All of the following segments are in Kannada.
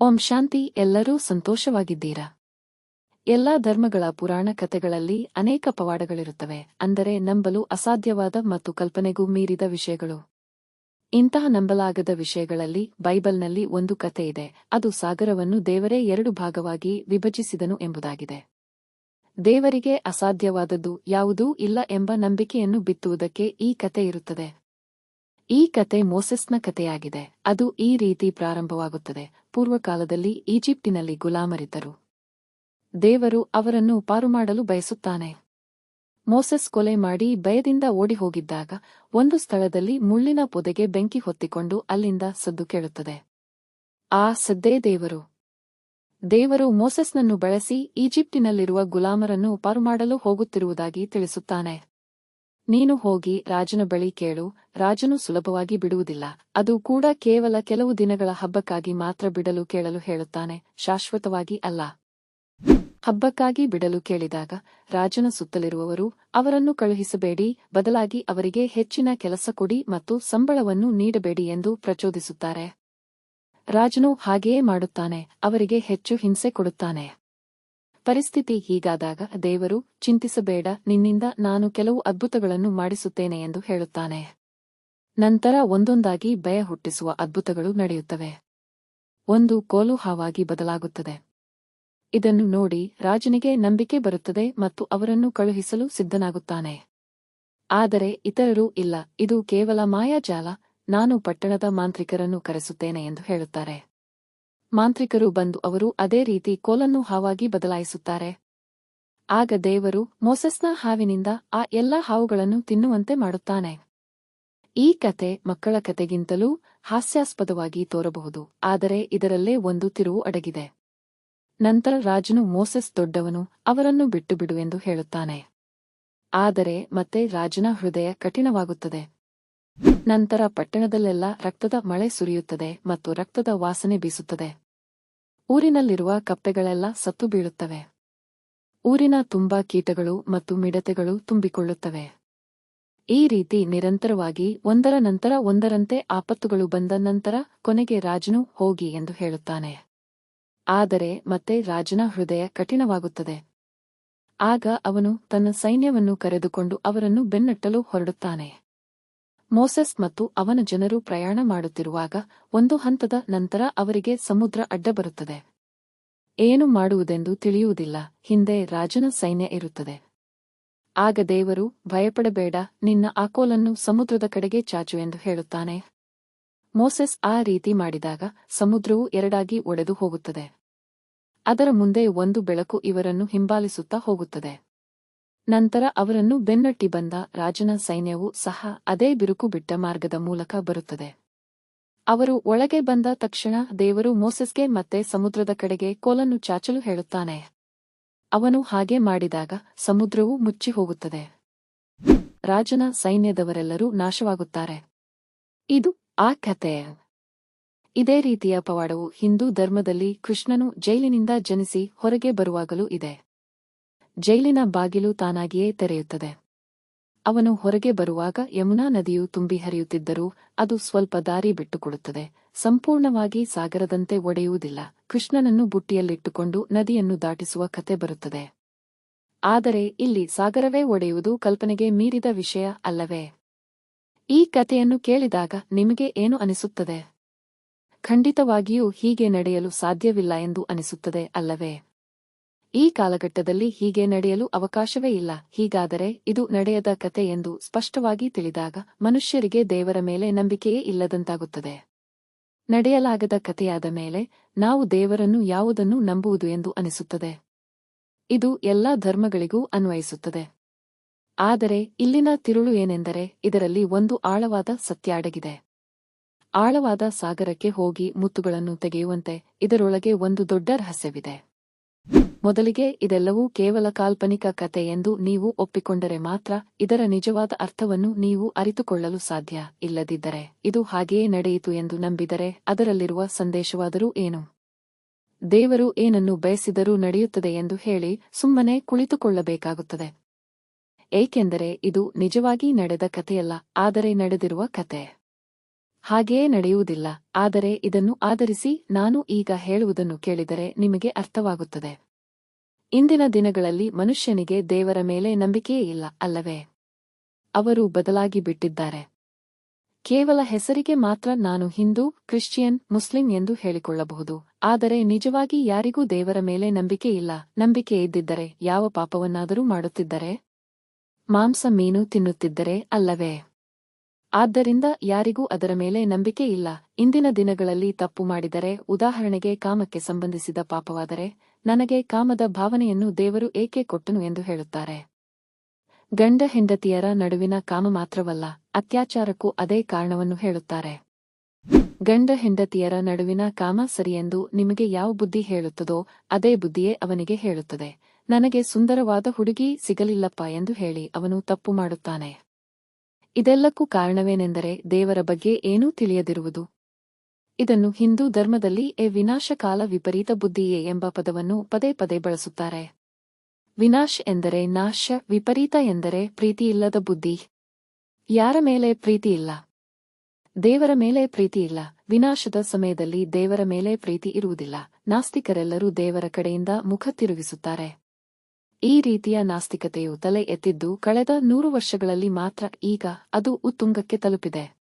ಓಂ ಶಾಂತಿ, ಎಲ್ಲರೂ ಸಂತೋಷವಾಗಿದ್ದೀರಾ? ಎಲ್ಲಾ ಧರ್ಮಗಳ ಪುರಾಣ ಕಥೆಗಳಲ್ಲಿ ಅನೇಕ ಪವಾಡಗಳಿರುತ್ತವೆ, ಅಂದರೆ ನಂಬಲು ಅಸಾಧ್ಯವಾದ ಮತ್ತು ಕಲ್ಪನೆಗೂ ಮೀರಿದ ವಿಷಯಗಳು. ಇಂತಹ ನಂಬಲಾಗದ ವಿಷಯಗಳಲ್ಲಿ ಬೈಬಲ್ನಲ್ಲಿ ಒಂದು ಕಥೆ ಇದೆ, ಅದು ಸಾಗರವನ್ನು ದೇವರೇ ಎರಡು ಭಾಗವಾಗಿ ವಿಭಜಿಸಿದನು ಎಂಬುದಾಗಿದೆ. ದೇವರಿಗೆ ಅಸಾಧ್ಯವಾದದ್ದು ಯಾವುದೂ ಇಲ್ಲ ಎಂಬ ನಂಬಿಕೆಯನ್ನು ಬಿತ್ತುವುದಕ್ಕೆ ಈ ಕಥೆ ಇರುತ್ತದೆ. ಈ ಕತೆ ಮೋಸೆಸ್ನ ಕಥೆಯಾಗಿದೆ ಅದು ಈ ರೀತಿ ಪ್ರಾರಂಭವಾಗುತ್ತದೆ. ಪೂರ್ವಕಾಲದಲ್ಲಿ ಈಜಿಪ್ಟಿನಲ್ಲಿ ಗುಲಾಮರಿದ್ದರು. ದೇವರು ಅವರನ್ನು ಪಾರು ಮಾಡಲು ಬಯಸುತ್ತಾನೆ. ಮೋಸೆಸ್ ಕೊಲೆ ಮಾಡಿ ಭಯದಿಂದ ಓಡಿ ಹೋಗಿದ್ದಾಗ ಒಂದು ಸ್ಥಳದಲ್ಲಿ ಮುಳ್ಳಿನ ಪೊದೆಗೆ ಬೆಂಕಿ ಹೊತ್ತಿಕೊಂಡು ಅಲ್ಲಿಂದ ಸದ್ದು ಕೇಳುತ್ತದೆ. ಆ ಸದ್ದೇ ದೇವರು. ದೇವರು ಮೋಸೆಸ್ನನ್ನು ಬಳಸಿ ಈಜಿಪ್ಟಿನಲ್ಲಿರುವ ಗುಲಾಮರನ್ನು ಪಾರು ಮಾಡಲು ಹೋಗುತ್ತಿರುವುದಾಗಿ ತಿಳಿಸುತ್ತಾನೆ. ನೀನು ಹೋಗಿ ರಾಜನ ಬಳಿ ಕೇಳು, ರಾಜನು ಸುಲಭವಾಗಿ ಬಿಡುವುದಿಲ್ಲ. ಅದು ಕೂಡ ಕೇವಲ ಕೆಲವು ದಿನಗಳ ಹಬ್ಬಕ್ಕಾಗಿ ಮಾತ್ರ ಬಿಡಲು ಕೇಳಲು ಹೇಳುತ್ತಾನೆ, ಶಾಶ್ವತವಾಗಿ ಅಲ್ಲ. ಹಬ್ಬಕ್ಕಾಗಿ ಬಿಡಲು ಕೇಳಿದಾಗ ರಾಜನ ಸುತ್ತಲಿರುವವರು, ಅವರನ್ನು ಕಳುಹಿಸಬೇಡಿ, ಬದಲಾಗಿ ಅವರಿಗೆ ಹೆಚ್ಚಿನ ಕೆಲಸ ಕೊಡಿ ಮತ್ತು ಸಂಬಳವನ್ನು ನೀಡಬೇಡಿ ಎಂದು ಪ್ರಚೋದಿಸುತ್ತಾರೆ. ರಾಜನು ಹಾಗೆಯೇ ಮಾಡುತ್ತಾನೆ, ಅವರಿಗೆ ಹೆಚ್ಚು ಹಿಂಸೆ ಕೊಡುತ್ತಾನೆ. ಪರಿಸ್ಥಿತಿ ಹೀಗಾದಾಗ ದೇವರು, ಚಿಂತಿಸಬೇಡ, ನಿನ್ನಿಂದ ನಾನು ಕೆಲವು ಅದ್ಭುತಗಳನ್ನು ಮಾಡಿಸುತ್ತೇನೆ ಎಂದು ಹೇಳುತ್ತಾನೆ. ನಂತರ ಒಂದೊಂದಾಗಿ ಭಯ ಹುಟ್ಟಿಸುವ ಅದ್ಭುತಗಳು ನಡೆಯುತ್ತವೆ. ಒಂದು ಕೋಲು ಹಾವಾಗಿ ಬದಲಾಗುತ್ತದೆ. ಇದನ್ನು ನೋಡಿ ರಾಜನಿಗೆ ನಂಬಿಕೆ ಬರುತ್ತದೆ ಮತ್ತು ಅವರನ್ನು ಕಳುಹಿಸಲು ಸಿದ್ಧನಾಗುತ್ತಾನೆ. ಆದರೆ ಇತರರು ಇಲ್ಲ, ಇದು ಕೇವಲ ಮಾಯಾಜಾಲ, ನಾನು ಪಟ್ಟಣದ ಮಾಂತ್ರಿಕರನ್ನು ಕರೆಸುತ್ತೇನೆ ಎಂದು ಹೇಳುತ್ತಾರೆ. ಮಾಂತ್ರಿಕರು ಬಂದು ಅವರು ಅದೇ ರೀತಿ ಕೋಲನ್ನು ಹಾವಾಗಿ ಬದಲಾಯಿಸುತ್ತಾರೆ. ಆಗ ದೇವರು ಮೋಸಸ್ನ ಹಾವಿನಿಂದ ಆ ಎಲ್ಲ ಹಾವುಗಳನ್ನು ತಿನ್ನುವಂತೆ ಮಾಡುತ್ತಾನೆ. ಈ ಕತೆ ಮಕ್ಕಳ ಕತೆಗಿಂತಲೂ ಹಾಸ್ಯಾಸ್ಪದವಾಗಿ ತೋರಬಹುದು, ಆದರೆ ಇದರಲ್ಲೇ ಒಂದು ತಿರುವು ಅಡಗಿದೆ. ನಂತರ ರಾಜನು ಮೋಸಸ್ ದೊಡ್ಡವನು ಅವರನ್ನು ಬಿಟ್ಟು ಬಿಡು ಎಂದು ಹೇಳುತ್ತಾನೆ. ಆದರೆ ಮತ್ತೆ ರಾಜನ ಹೃದಯ ಕಠಿಣವಾಗುತ್ತದೆ. ನಂತರ ಪಟ್ಟಣದಲ್ಲೆಲ್ಲ ರಕ್ತದ ಮಳೆ ಸುರಿಯುತ್ತದೆ ಮತ್ತು ರಕ್ತದ ವಾಸನೆ ಬೀಸುತ್ತದೆ. ಊರಿನಲ್ಲಿರುವ ಕಪ್ಪೆಗಳೆಲ್ಲ ಸತ್ತು ಬೀಳುತ್ತವೆ. ಊರಿನ ತುಂಬಾ ಕೀಟಗಳು ಮತ್ತು ಮಿಡತೆಗಳು ತುಂಬಿಕೊಳ್ಳುತ್ತವೆ. ಈ ರೀತಿ ನಿರಂತರವಾಗಿ ಒಂದರ ನಂತರ ಒಂದರಂತೆ ಆಪತ್ತುಗಳು ಬಂದ ನಂತರ ಕೊನೆಗೆ ರಾಜನು ಹೋಗಿ ಎಂದು ಹೇಳುತ್ತಾನೆ. ಆದರೆ ಮತ್ತೆ ರಾಜನ ಹೃದಯ ಕಠಿಣವಾಗುತ್ತದೆ. ಆಗ ಅವನು ತನ್ನ ಸೈನ್ಯವನ್ನು ಕರೆದುಕೊಂಡು ಅವರನ್ನು ಬೆನ್ನಟ್ಟಲು ಹೊರಡುತ್ತಾನೆ. ಮೋಸೆಸ್ ಮತ್ತು ಅವನ ಜನರು ಪ್ರಯಾಣ ಮಾಡುತ್ತಿರುವಾಗ ಒಂದು ಹಂತದ ನಂತರ ಅವರಿಗೆ ಸಮುದ್ರ ಅಡ್ಡ ಬರುತ್ತದೆ. ಏನು ಮಾಡುವುದೆಂದು ತಿಳಿಯುವುದಿಲ್ಲ, ಹಿಂದೆ ರಾಜನ ಸೈನ್ಯ ಇರುತ್ತದೆ. ಆಗ ದೇವರು, ಭಯಪಡಬೇಡ, ನಿನ್ನ ಆಕೋಲನ್ನು ಸಮುದ್ರದ ಕಡೆಗೆ ಚಾಚು ಎಂದು ಹೇಳುತ್ತಾನೆ. ಮೋಸೆಸ್ ಆ ರೀತಿ ಮಾಡಿದಾಗ ಸಮುದ್ರವು ಎರಡಾಗಿ ಒಡೆದು ಹೋಗುತ್ತದೆ. ಅದರ ಮುಂದೆ ಒಂದು ಬೆಳಕು ಇವರನ್ನು ಹಿಂಬಾಲಿಸುತ್ತಾ ಹೋಗುತ್ತದೆ. ನಂತರ ಅವರನ್ನು ಬೆನ್ನಟ್ಟಿ ಬಂದ ರಾಜನ ಸೈನ್ಯವು ಸಹ ಅದೇ ಬಿರುಕು ಬಿಟ್ಟ ಮಾರ್ಗದ ಮೂಲಕ ಬರುತ್ತದೆ. ಅವರು ಒಳಗೆ ಬಂದ ತಕ್ಷಣ ದೇವರು ಮೋಸಸ್ಗೆ ಮತ್ತೆ ಸಮುದ್ರದ ಕಡೆಗೆ ಕೋಲನ್ನು ಚಾಚಲು ಹೇಳುತ್ತಾನೆ. ಅವನು ಹಾಗೆ ಮಾಡಿದಾಗ ಸಮುದ್ರವು ಮುಚ್ಚಿ ಹೋಗುತ್ತದೆ. ರಾಜನ ಸೈನ್ಯದವರೆಲ್ಲರೂ ನಾಶವಾಗುತ್ತಾರೆ. ಇದು ಆ ಕಥೆ. ಇದೇ ರೀತಿಯ ಪವಾಡವು ಹಿಂದೂ ಧರ್ಮದಲ್ಲಿ ಕೃಷ್ಣನು ಜೈಲಿನಿಂದ ಜನಿಸಿ ಹೊರಗೆ ಬರುವಾಗಲೂ ಇದೆ. ಜೈಲಿನ ಬಾಗಿಲು ತಾನಾಗಿಯೇ ತೆರೆಯುತ್ತದೆ. ಅವನು ಹೊರಗೆ ಬರುವಾಗ ಯಮುನಾ ನದಿಯು ತುಂಬಿ ಹರಿಯುತ್ತಿದ್ದರೂ ಅದು ಸ್ವಲ್ಪ ದಾರಿ ಬಿಟ್ಟುಕೊಡುತ್ತದೆ. ಸಂಪೂರ್ಣವಾಗಿ ಸಾಗರದಂತೆ ಒಡೆಯುವುದಿಲ್ಲ. ಕೃಷ್ಣನನ್ನು ಬುಟ್ಟಿಯಲ್ಲಿಟ್ಟುಕೊಂಡು ನದಿಯನ್ನು ದಾಟಿಸುವ ಕತೆ ಬರುತ್ತದೆ. ಆದರೆ ಇಲ್ಲಿ ಸಾಗರವೇ ಒಡೆಯುವುದು ಕಲ್ಪನೆಗೆ ಮೀರಿದ ವಿಷಯ ಅಲ್ಲವೇ? ಈ ಕಥೆಯನ್ನು ಕೇಳಿದಾಗ ನಿಮಗೆ ಏನು ಅನಿಸುತ್ತದೆ? ಖಂಡಿತವಾಗಿಯೂ ಹೀಗೆ ನಡೆಯಲು ಸಾಧ್ಯವಿಲ್ಲ ಎಂದು ಅನಿಸುತ್ತದೆ ಅಲ್ಲವೇ? ಈ ಕಾಲಘಟ್ಟದಲ್ಲಿ ಹೀಗೆ ನಡೆಯಲು ಅವಕಾಶವೇ ಇಲ್ಲ. ಹೀಗಾದರೆ ಇದು ನಡೆಯದ ಕತೆ ಎಂದು ಸ್ಪಷ್ಟವಾಗಿ ತಿಳಿದಾಗ ಮನುಷ್ಯರಿಗೆ ದೇವರ ಮೇಲೆ ನಂಬಿಕೆಯೇ ಇಲ್ಲದಂತಾಗುತ್ತದೆ. ನಡೆಯಲಾಗದ ಕಥೆಯಾದ ಮೇಲೆ ನಾವು ದೇವರನ್ನು ಯಾವುದನ್ನು ನಂಬುವುದು ಎಂದು ಅನಿಸುತ್ತದೆ. ಇದು ಎಲ್ಲಾ ಧರ್ಮಗಳಿಗೂ ಅನ್ವಯಿಸುತ್ತದೆ. ಆದರೆ ಇಲ್ಲಿನ ತಿರುಳು ಏನೆಂದರೆ ಇದರಲ್ಲಿ ಒಂದು ಆಳವಾದ ಸತ್ಯ ಅಡಗಿದೆ. ಆಳವಾದ ಸಾಗರಕ್ಕೆ ಹೋಗಿ ಮುತ್ತುಗಳನ್ನು ತೆಗೆಯುವಂತೆ ಇದರೊಳಗೆ ಒಂದು ದೊಡ್ಡ ರಹಸ್ಯವಿದೆ. ಮೊದಲಿಗೆ ಇದೆಲ್ಲವೂ ಕೇವಲ ಕಾಲ್ಪನಿಕ ಕತೆ ಎಂದು ನೀವು ಒಪ್ಪಿಕೊಂಡರೆ ಮಾತ್ರ ಇದರ ನಿಜವಾದ ಅರ್ಥವನ್ನು ನೀವು ಅರಿತುಕೊಳ್ಳಲು ಸಾಧ್ಯ. ಇಲ್ಲದಿದ್ದರೆ ಇದು ಹಾಗೆಯೇ ನಡೆಯಿತು ಎಂದು ನಂಬಿದರೆ ಅದರಲ್ಲಿರುವ ಸಂದೇಶವಾದರೂ ಏನು? ದೇವರು ಏನನ್ನು ಬಯಸಿದರೂ ನಡೆಯುತ್ತದೆ ಎಂದು ಹೇಳಿ ಸುಮ್ಮನೆ ಕುಳಿತುಕೊಳ್ಳಬೇಕಾಗುತ್ತದೆ. ಏಕೆಂದರೆ ಇದು ನಿಜವಾಗಿ ನಡೆದ ಕಥೆಯಲ್ಲ, ಆದರೆ ನಡೆದಿರುವ ಕತೆ. ಹಾಗೆಯೇ ನಡೆಯುವುದಿಲ್ಲ, ಆದರೆ ಇದನ್ನು ಆಧರಿಸಿ ನಾನು ಈಗ ಹೇಳುವುದನ್ನು ಕೇಳಿದರೆ ನಿಮಗೆ ಅರ್ಥವಾಗುತ್ತದೆ. ಇಂದಿನ ದಿನಗಳಲ್ಲಿ ಮನುಷ್ಯನಿಗೆ ದೇವರ ಮೇಲೆ ನಂಬಿಕೆಯೇ ಇಲ್ಲ, ಅಲ್ಲವೇ? ಅವರು ಬದಲಾಗಿ ಬಿಟ್ಟಿದ್ದಾರೆ. ಕೇವಲ ಹೆಸರಿಗೆ ಮಾತ್ರ ನಾನು ಹಿಂದೂ, ಕ್ರಿಶ್ಚಿಯನ್, ಮುಸ್ಲಿಂ ಎಂದು ಹೇಳಿಕೊಳ್ಳಬಹುದು, ಆದರೆ ನಿಜವಾಗಿ ಯಾರಿಗೂ ದೇವರ ಮೇಲೆ ನಂಬಿಕೆ ಇಲ್ಲ. ನಂಬಿಕೆ ಇದ್ದಿದ್ದರೆ ಯಾವ ಪಾಪವನ್ನಾದರೂ ಮಾಡುತ್ತಿದ್ದರೆ? ಮಾಂಸ, ಮೀನು ತಿನ್ನುತ್ತಿದ್ದರೆ, ಅಲ್ಲವೇ? ಆದ್ದರಿಂದ ಯಾರಿಗೂ ಅದರ ಮೇಲೆ ನಂಬಿಕೆ ಇಲ್ಲ. ಇಂದಿನ ದಿನಗಳಲ್ಲಿ ತಪ್ಪು ಮಾಡಿದರೆ, ಉದಾಹರಣೆಗೆ ಕಾಮಕ್ಕೆ ಸಂಬಂಧಿಸಿದ ಪಾಪವಾದರೆ ನನಗೆ ಕಾಮದ ಭಾವನೆಯನ್ನು ದೇವರು ಏಕೆ ಕೊಟ್ಟನು ಎಂದು ಹೇಳುತ್ತಾರೆ. ಗಂಡ ಹೆಂಡತಿಯರ ನಡುವಿನ ಕಾಮ ಮಾತ್ರವಲ್ಲ, ಅತ್ಯಾಚಾರಕ್ಕೂ ಅದೇ ಕಾರಣವನ್ನು ಹೇಳುತ್ತಾರೆ. ಗಂಡ ಹೆಂಡತಿಯರ ನಡುವಿನ ಕಾಮ ಸರಿಯೆಂದು ನಿಮಗೆ ಯಾವ ಬುದ್ಧಿ ಹೇಳುತ್ತದೋ, ಅದೇ ಬುದ್ಧಿಯೇ ಅವನಿಗೆ ಹೇಳುತ್ತದೆ. ನನಗೆ ಸುಂದರವಾದ ಹುಡುಗಿ ಸಿಗಲಿಲ್ಲಪ್ಪ ಎಂದು ಹೇಳಿ ಅವನು ತಪ್ಪು ಮಾಡುತ್ತಾನೆ. ಇದೆಲ್ಲಕ್ಕೂ ಕಾರಣವೇನೆಂದರೆ ದೇವರ ಬಗ್ಗೆ ಏನೂ ತಿಳಿಯದಿರುವುದು. ಇದನ್ನು ಹಿಂದೂ ಧರ್ಮದಲ್ಲಿ ಎ ವಿನಾಶಕಾಲ ವಿಪರೀತ ಬುದ್ಧಿಯೇ ಎಂಬ ಪದವನ್ನು ಪದೇ ಪದೇ ಬಳಸುತ್ತಾರೆ. ವಿನಾಶ್ ಎಂದರೆ ನಾಶ, ವಿಪರೀತ ಎಂದರೆ ಪ್ರೀತಿಯಿಲ್ಲದ ಬುದ್ಧಿ. ಯಾರ ಮೇಲೆ ಪ್ರೀತಿ ಇಲ್ಲ ದೇವರ ಮೇಲೆ ಪ್ರೀತಿ ಇಲ್ಲ ವಿನಾಶದ ಸಮಯದಲ್ಲಿ ದೇವರ ಮೇಲೆ ಪ್ರೀತಿ ಇರುವುದಿಲ್ಲ. ನಾಸ್ತಿಕರೆಲ್ಲರೂ ದೇವರ ಕಡೆಯಿಂದ ಮುಖ ತಿರುಗಿಸುತ್ತಾರೆ. ಈ ರೀತಿಯ ನಾಸ್ತಿಕತೆಯು ತಲೆ ಎತ್ತಿದ್ದು ಕಳೆದ ನೂರು ವರ್ಷಗಳಲ್ಲಿ ಮಾತ್ರ ಈಗ ಅದು ಉತ್ತುಂಗಕ್ಕೆ ತಲುಪಿದೆ.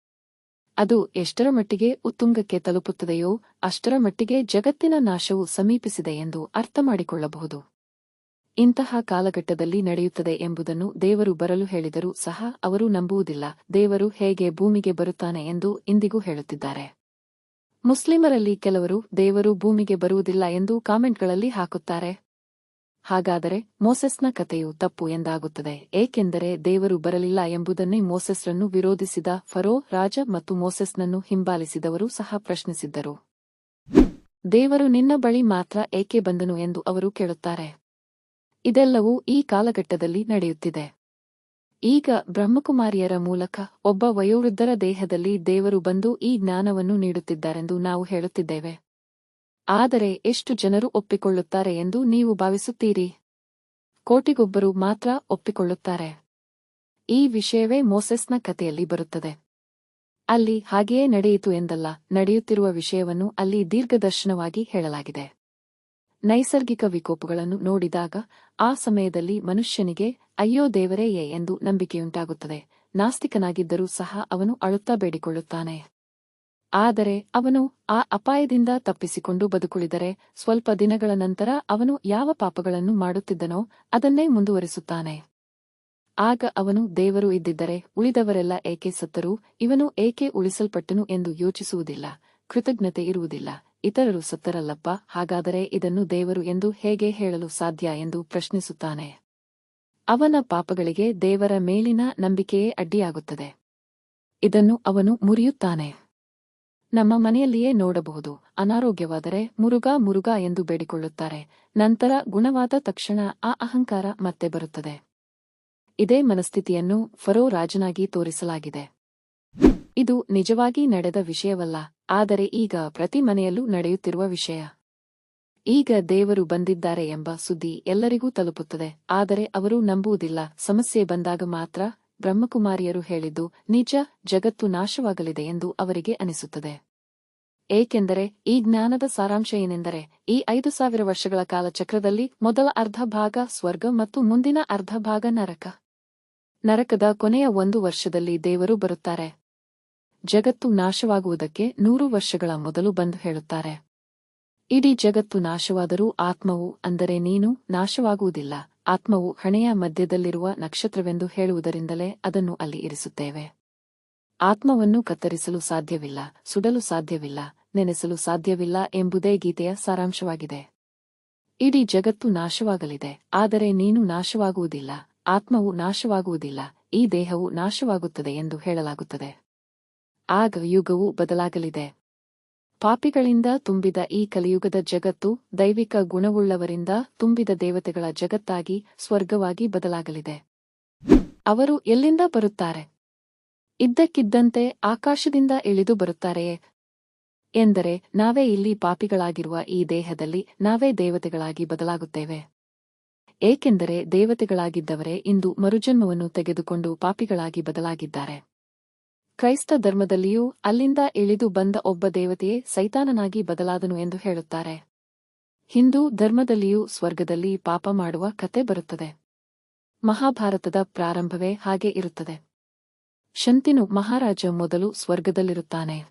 ಅದು ಎಷ್ಟರ ಮಟ್ಟಿಗೆ ಉತ್ತುಂಗಕ್ಕೆ ತಲುಪುತ್ತದೆಯೋ ಅಷ್ಟರ ಮಟ್ಟಿಗೆ ಜಗತ್ತಿನ ನಾಶವು ಸಮೀಪಿಸಿದೆ ಎಂದು ಅರ್ಥಮಾಡಿಕೊಳ್ಳಬಹುದು. ಇಂತಹ ಕಾಲಘಟ್ಟದಲ್ಲಿ ನಡೆಯುತ್ತದೆ ಎಂಬುದನ್ನು ದೇವರು ಬರಲು ಹೇಳಿದರೂ ಸಹ ಅವರು ನಂಬುವುದಿಲ್ಲ. ದೇವರು ಹೇಗೆ ಭೂಮಿಗೆ ಬರುತ್ತಾನೆ ಎಂದು ಇಂದಿಗೂ ಹೇಳುತ್ತಿದ್ದಾರೆ. ಮುಸ್ಲಿಮರಲ್ಲಿ ಕೆಲವರು ದೇವರು ಭೂಮಿಗೆ ಬರುವುದಿಲ್ಲ ಎಂದು ಕಾಮೆಂಟ್ಗಳಲ್ಲಿ ಹಾಕುತ್ತಾರೆ. ಹಾಗಾದರೆ ಮೋಸೆಸ್ನ ಕಥೆಯು ತಪ್ಪು ಎಂದಾಗುತ್ತದೆ, ಏಕೆಂದರೆ ದೇವರು ಬರಲಿಲ್ಲ ಎಂಬುದನ್ನೇ ಮೋಸೆಸ್ರನ್ನು ವಿರೋಧಿಸಿದ ಫರೋ ರಾಜ ಮತ್ತು ಮೋಸೆಸ್ನನ್ನು ಹಿಂಬಾಲಿಸಿದವರು ಸಹ ಪ್ರಶ್ನಿಸಿದ್ದರು. ದೇವರು ನಿನ್ನ ಬಳಿ ಮಾತ್ರ ಏಕೆ ಬಂದನು ಎಂದು ಅವರು ಕೇಳುತ್ತಾರೆ. ಇದೆಲ್ಲವೂ ಈ ಕಾಲಘಟ್ಟದಲ್ಲಿ ನಡೆಯುತ್ತಿದೆ. ಈಗ ಬ್ರಹ್ಮಕುಮಾರಿಯರ ಮೂಲಕ ಒಬ್ಬ ವಯೋವೃದ್ಧರ ದೇಹದಲ್ಲಿ ದೇವರು ಬಂದು ಈ ಜ್ಞಾನವನ್ನು ನೀಡುತ್ತಿದ್ದಾರೆಂದು ನಾವು ಹೇಳುತ್ತಿದ್ದೇವೆ. ಆದರೆ ಎಷ್ಟು ಜನರು ಒಪ್ಪಿಕೊಳ್ಳುತ್ತಾರೆ ಎಂದು ನೀವು ಭಾವಿಸುತ್ತೀರಿ? ಕೋಟಿಗೊಬ್ಬರು ಮಾತ್ರ ಒಪ್ಪಿಕೊಳ್ಳುತ್ತಾರೆ. ಈ ವಿಷಯವೇ ಮೋಸೆಸ್ನ ಕಥೆಯಲ್ಲಿ ಬರುತ್ತದೆ. ಅಲ್ಲಿ ಹಾಗೆಯೇ ನಡೆಯಿತು ಎಂದಲ್ಲ, ನಡೆಯುತ್ತಿರುವ ವಿಷಯವನ್ನು ಅಲ್ಲಿ ದೀರ್ಘದರ್ಶನವಾಗಿ ಹೇಳಲಾಗಿದೆ. ನೈಸರ್ಗಿಕ ವಿಕೋಪಗಳನ್ನು ನೋಡಿದಾಗ ಆ ಸಮಯದಲ್ಲಿ ಮನುಷ್ಯನಿಗೆ, ಅಯ್ಯೋ ದೇವರೇಯೇ ಎಂದು ನಂಬಿಕೆಯುಂಟಾಗುತ್ತದೆ. ನಾಸ್ತಿಕನಾಗಿದ್ದರೂ ಸಹ ಅವನು ಅಳುತ್ತಾ ಬೇಡಿಕೊಳ್ಳುತ್ತಾನೆ. ಆದರೆ ಅವನು ಆ ಅಪಾಯದಿಂದ ತಪ್ಪಿಸಿಕೊಂಡು ಬದುಕುಳಿದರೆ ಸ್ವಲ್ಪ ದಿನಗಳ ನಂತರ ಅವನು ಯಾವ ಪಾಪಗಳನ್ನು ಮಾಡುತ್ತಿದ್ದನೋ ಅದನ್ನೇ ಮುಂದುವರಿಸುತ್ತಾನೆ. ಆಗ ಅವನು ದೇವರು ಇದ್ದಿದ್ದರೆ ಉಳಿದವರೆಲ್ಲ ಏಕೆ ಸತ್ತರೂ, ಇವನು ಏಕೆ ಉಳಿಸಲ್ಪಟ್ಟನು ಎಂದು ಯೋಚಿಸುವುದಿಲ್ಲ, ಕೃತಜ್ಞತೆ ಇರುವುದಿಲ್ಲ, ಇತರರು ಸತ್ತರಲ್ಲಪ್ಪ, ಹಾಗಾದರೆ ಇದನ್ನು ದೇವರು ಎಂದು ಹೇಗೆ ಹೇಳಲು ಸಾಧ್ಯ ಎಂದು ಪ್ರಶ್ನಿಸುತ್ತಾನೆ. ಅವನ ಪಾಪಗಳಿಗೆ ದೇವರ ಮೇಲಿನ ನಂಬಿಕೆಯೇ ಅಡ್ಡಿಯಾಗುತ್ತದೆ. ಇದನ್ನು ಅವನು ಮುರಿಯುತ್ತಾನೆ. ನಮ್ಮ ಮನೆಯಲ್ಲಿಯೇ ನೋಡಬಹುದು. ಅನಾರೋಗ್ಯವಾದರೆ ಮುರುಗಾ ಮುರುಗಾ ಎಂದು ಬೇಡಿಕೊಳ್ಳುತ್ತಾರೆ. ನಂತರ ಗುಣವಾದ ತಕ್ಷಣ ಆ ಅಹಂಕಾರ ಮತ್ತೆ ಬರುತ್ತದೆ. ಇದೇ ಮನಸ್ಥಿತಿಯನ್ನು ಫರೋ ರಾಜನಾಗಿ ತೋರಿಸಲಾಗಿದೆ. ಇದು ನಿಜವಾಗಿ ನಡೆದ ವಿಷಯವಲ್ಲ, ಆದರೆ ಈಗ ಪ್ರತಿ ಮನೆಯಲ್ಲೂ ನಡೆಯುತ್ತಿರುವ ವಿಷಯ. ಈಗ ದೇವರು ಬಂದಿದ್ದಾರೆ ಎಂಬ ಸುದ್ದಿ ಎಲ್ಲರಿಗೂ ತಲುಪುತ್ತದೆ, ಆದರೆ ಅವರು ನಂಬುವುದಿಲ್ಲ. ಸಮಸ್ಯೆ ಬಂದಾಗ ಮಾತ್ರ ಬ್ರಹ್ಮಕುಮಾರಿಯರು ಹೇಳಿದ್ದು, ನಿಜ, ಜಗತ್ತು ನಾಶವಾಗಲಿದೆ ಎಂದು ಅವರಿಗೆ ಅನಿಸುತ್ತದೆ. ಏಕೆಂದರೆ, ಈ ಜ್ಞಾನದ ಸಾರಾಂಶ ಏನೆಂದರೆ, ಈ ಐದು ಸಾವಿರ ವರ್ಷಗಳ ಕಾಲಚಕ್ರದಲ್ಲಿ ಮೊದಲ ಅರ್ಧ ಭಾಗ ಸ್ವರ್ಗ ಮತ್ತು ಮುಂದಿನ ಅರ್ಧ ಭಾಗ ನರಕ. ನರಕದ ಕೊನೆಯ ಒಂದು ವರ್ಷದಲ್ಲಿ ದೇವರು ಬರುತ್ತಾರೆ. ಜಗತ್ತು ನಾಶವಾಗುವುದಕ್ಕೆ ನೂರು ವರ್ಷಗಳ ಮೊದಲು ಬಂದು ಹೇಳುತ್ತಾರೆ. ಇಡೀ ಜಗತ್ತು ನಾಶವಾದರೂ ಆತ್ಮವು ಅಂದರೆ ನೀನು ನಾಶವಾಗುವುದಿಲ್ಲ. ಆತ್ಮವು ಹಣೆಯ ಮಧ್ಯದಲ್ಲಿರುವ ನಕ್ಷತ್ರವೆಂದು ಹೇಳುವುದರಿಂದಲೇ ಅದನ್ನು ಅಲ್ಲಿ ಇರಿಸುತ್ತೇವೆ. ಆತ್ಮವನ್ನು ಕತ್ತರಿಸಲು ಸಾಧ್ಯವಿಲ್ಲ, ಸುಡಲು ಸಾಧ್ಯವಿಲ್ಲ, ನೆನೆಸಲು ಸಾಧ್ಯವಿಲ್ಲ ಎಂಬುದೇ ಗೀತೆಯ ಸಾರಾಂಶವಾಗಿದೆ. ಇಡೀ ಜಗತ್ತು ನಾಶವಾಗಲಿದೆ, ಆದರೆ ನೀನು ನಾಶವಾಗುವುದಿಲ್ಲ, ಆತ್ಮವು ನಾಶವಾಗುವುದಿಲ್ಲ, ಈ ದೇಹವು ನಾಶವಾಗುತ್ತದೆ ಎಂದು ಹೇಳಲಾಗುತ್ತದೆ. ಆಗ ಯುಗವು ಬದಲಾಗಲಿದೆ. ಪಾಪಿಗಳಿಂದ ತುಂಬಿದ ಈ ಕಲಿಯುಗದ ಜಗತ್ತು ದೈವಿಕ ಗುಣವುಳ್ಳವರಿಂದ ತುಂಬಿದ ದೇವತೆಗಳ ಜಗತ್ತಾಗಿ ಸ್ವರ್ಗವಾಗಿ ಬದಲಾಗಲಿದೆ. ಅವರು ಎಲ್ಲಿಂದ ಬರುತ್ತಾರೆ? ಇದ್ದಕ್ಕಿದ್ದಂತೆ ಆಕಾಶದಿಂದ ಇಳಿದು ಬರುತ್ತಾರೆಯೇ? ಎಂದರೆ ನಾವೇ ಇಲ್ಲಿ ಪಾಪಿಗಳಾಗಿರುವ ಈ ದೇಹದಲ್ಲಿ ನಾವೇ ದೇವತೆಗಳಾಗಿ ಬದಲಾಗುತ್ತೇವೆ. ಏಕೆಂದರೆ ದೇವತೆಗಳಾಗಿದ್ದವರೇ ಇಂದು ಮರುಜನ್ಮವನ್ನು ತೆಗೆದುಕೊಂಡು ಪಾಪಿಗಳಾಗಿ ಬದಲಾಗಿದ್ದಾರೆ. ಕ್ರೈಸ್ತ ಧರ್ಮದಲ್ಲಿಯೂ ಅಲ್ಲಿಂದ ಇಳಿದು ಬಂದ ಒಬ್ಬ ದೇವತೆಯೇ ಸೈತಾನನಾಗಿ ಬದಲಾದನು ಎಂದು ಹೇಳುತ್ತಾರೆ. ಹಿಂದೂ ಧರ್ಮದಲ್ಲಿಯೂ ಸ್ವರ್ಗದಲ್ಲಿ ಪಾಪ ಮಾಡುವ ಕತೆ ಬರುತ್ತದೆ. ಮಹಾಭಾರತದ ಪ್ರಾರಂಭವೇ ಹಾಗೆ ಇರುತ್ತದೆ. ಶಂತಿನು ಮಹಾರಾಜ ಮೊದಲು ಸ್ವರ್ಗದಲ್ಲಿರುತ್ತಾನೆ.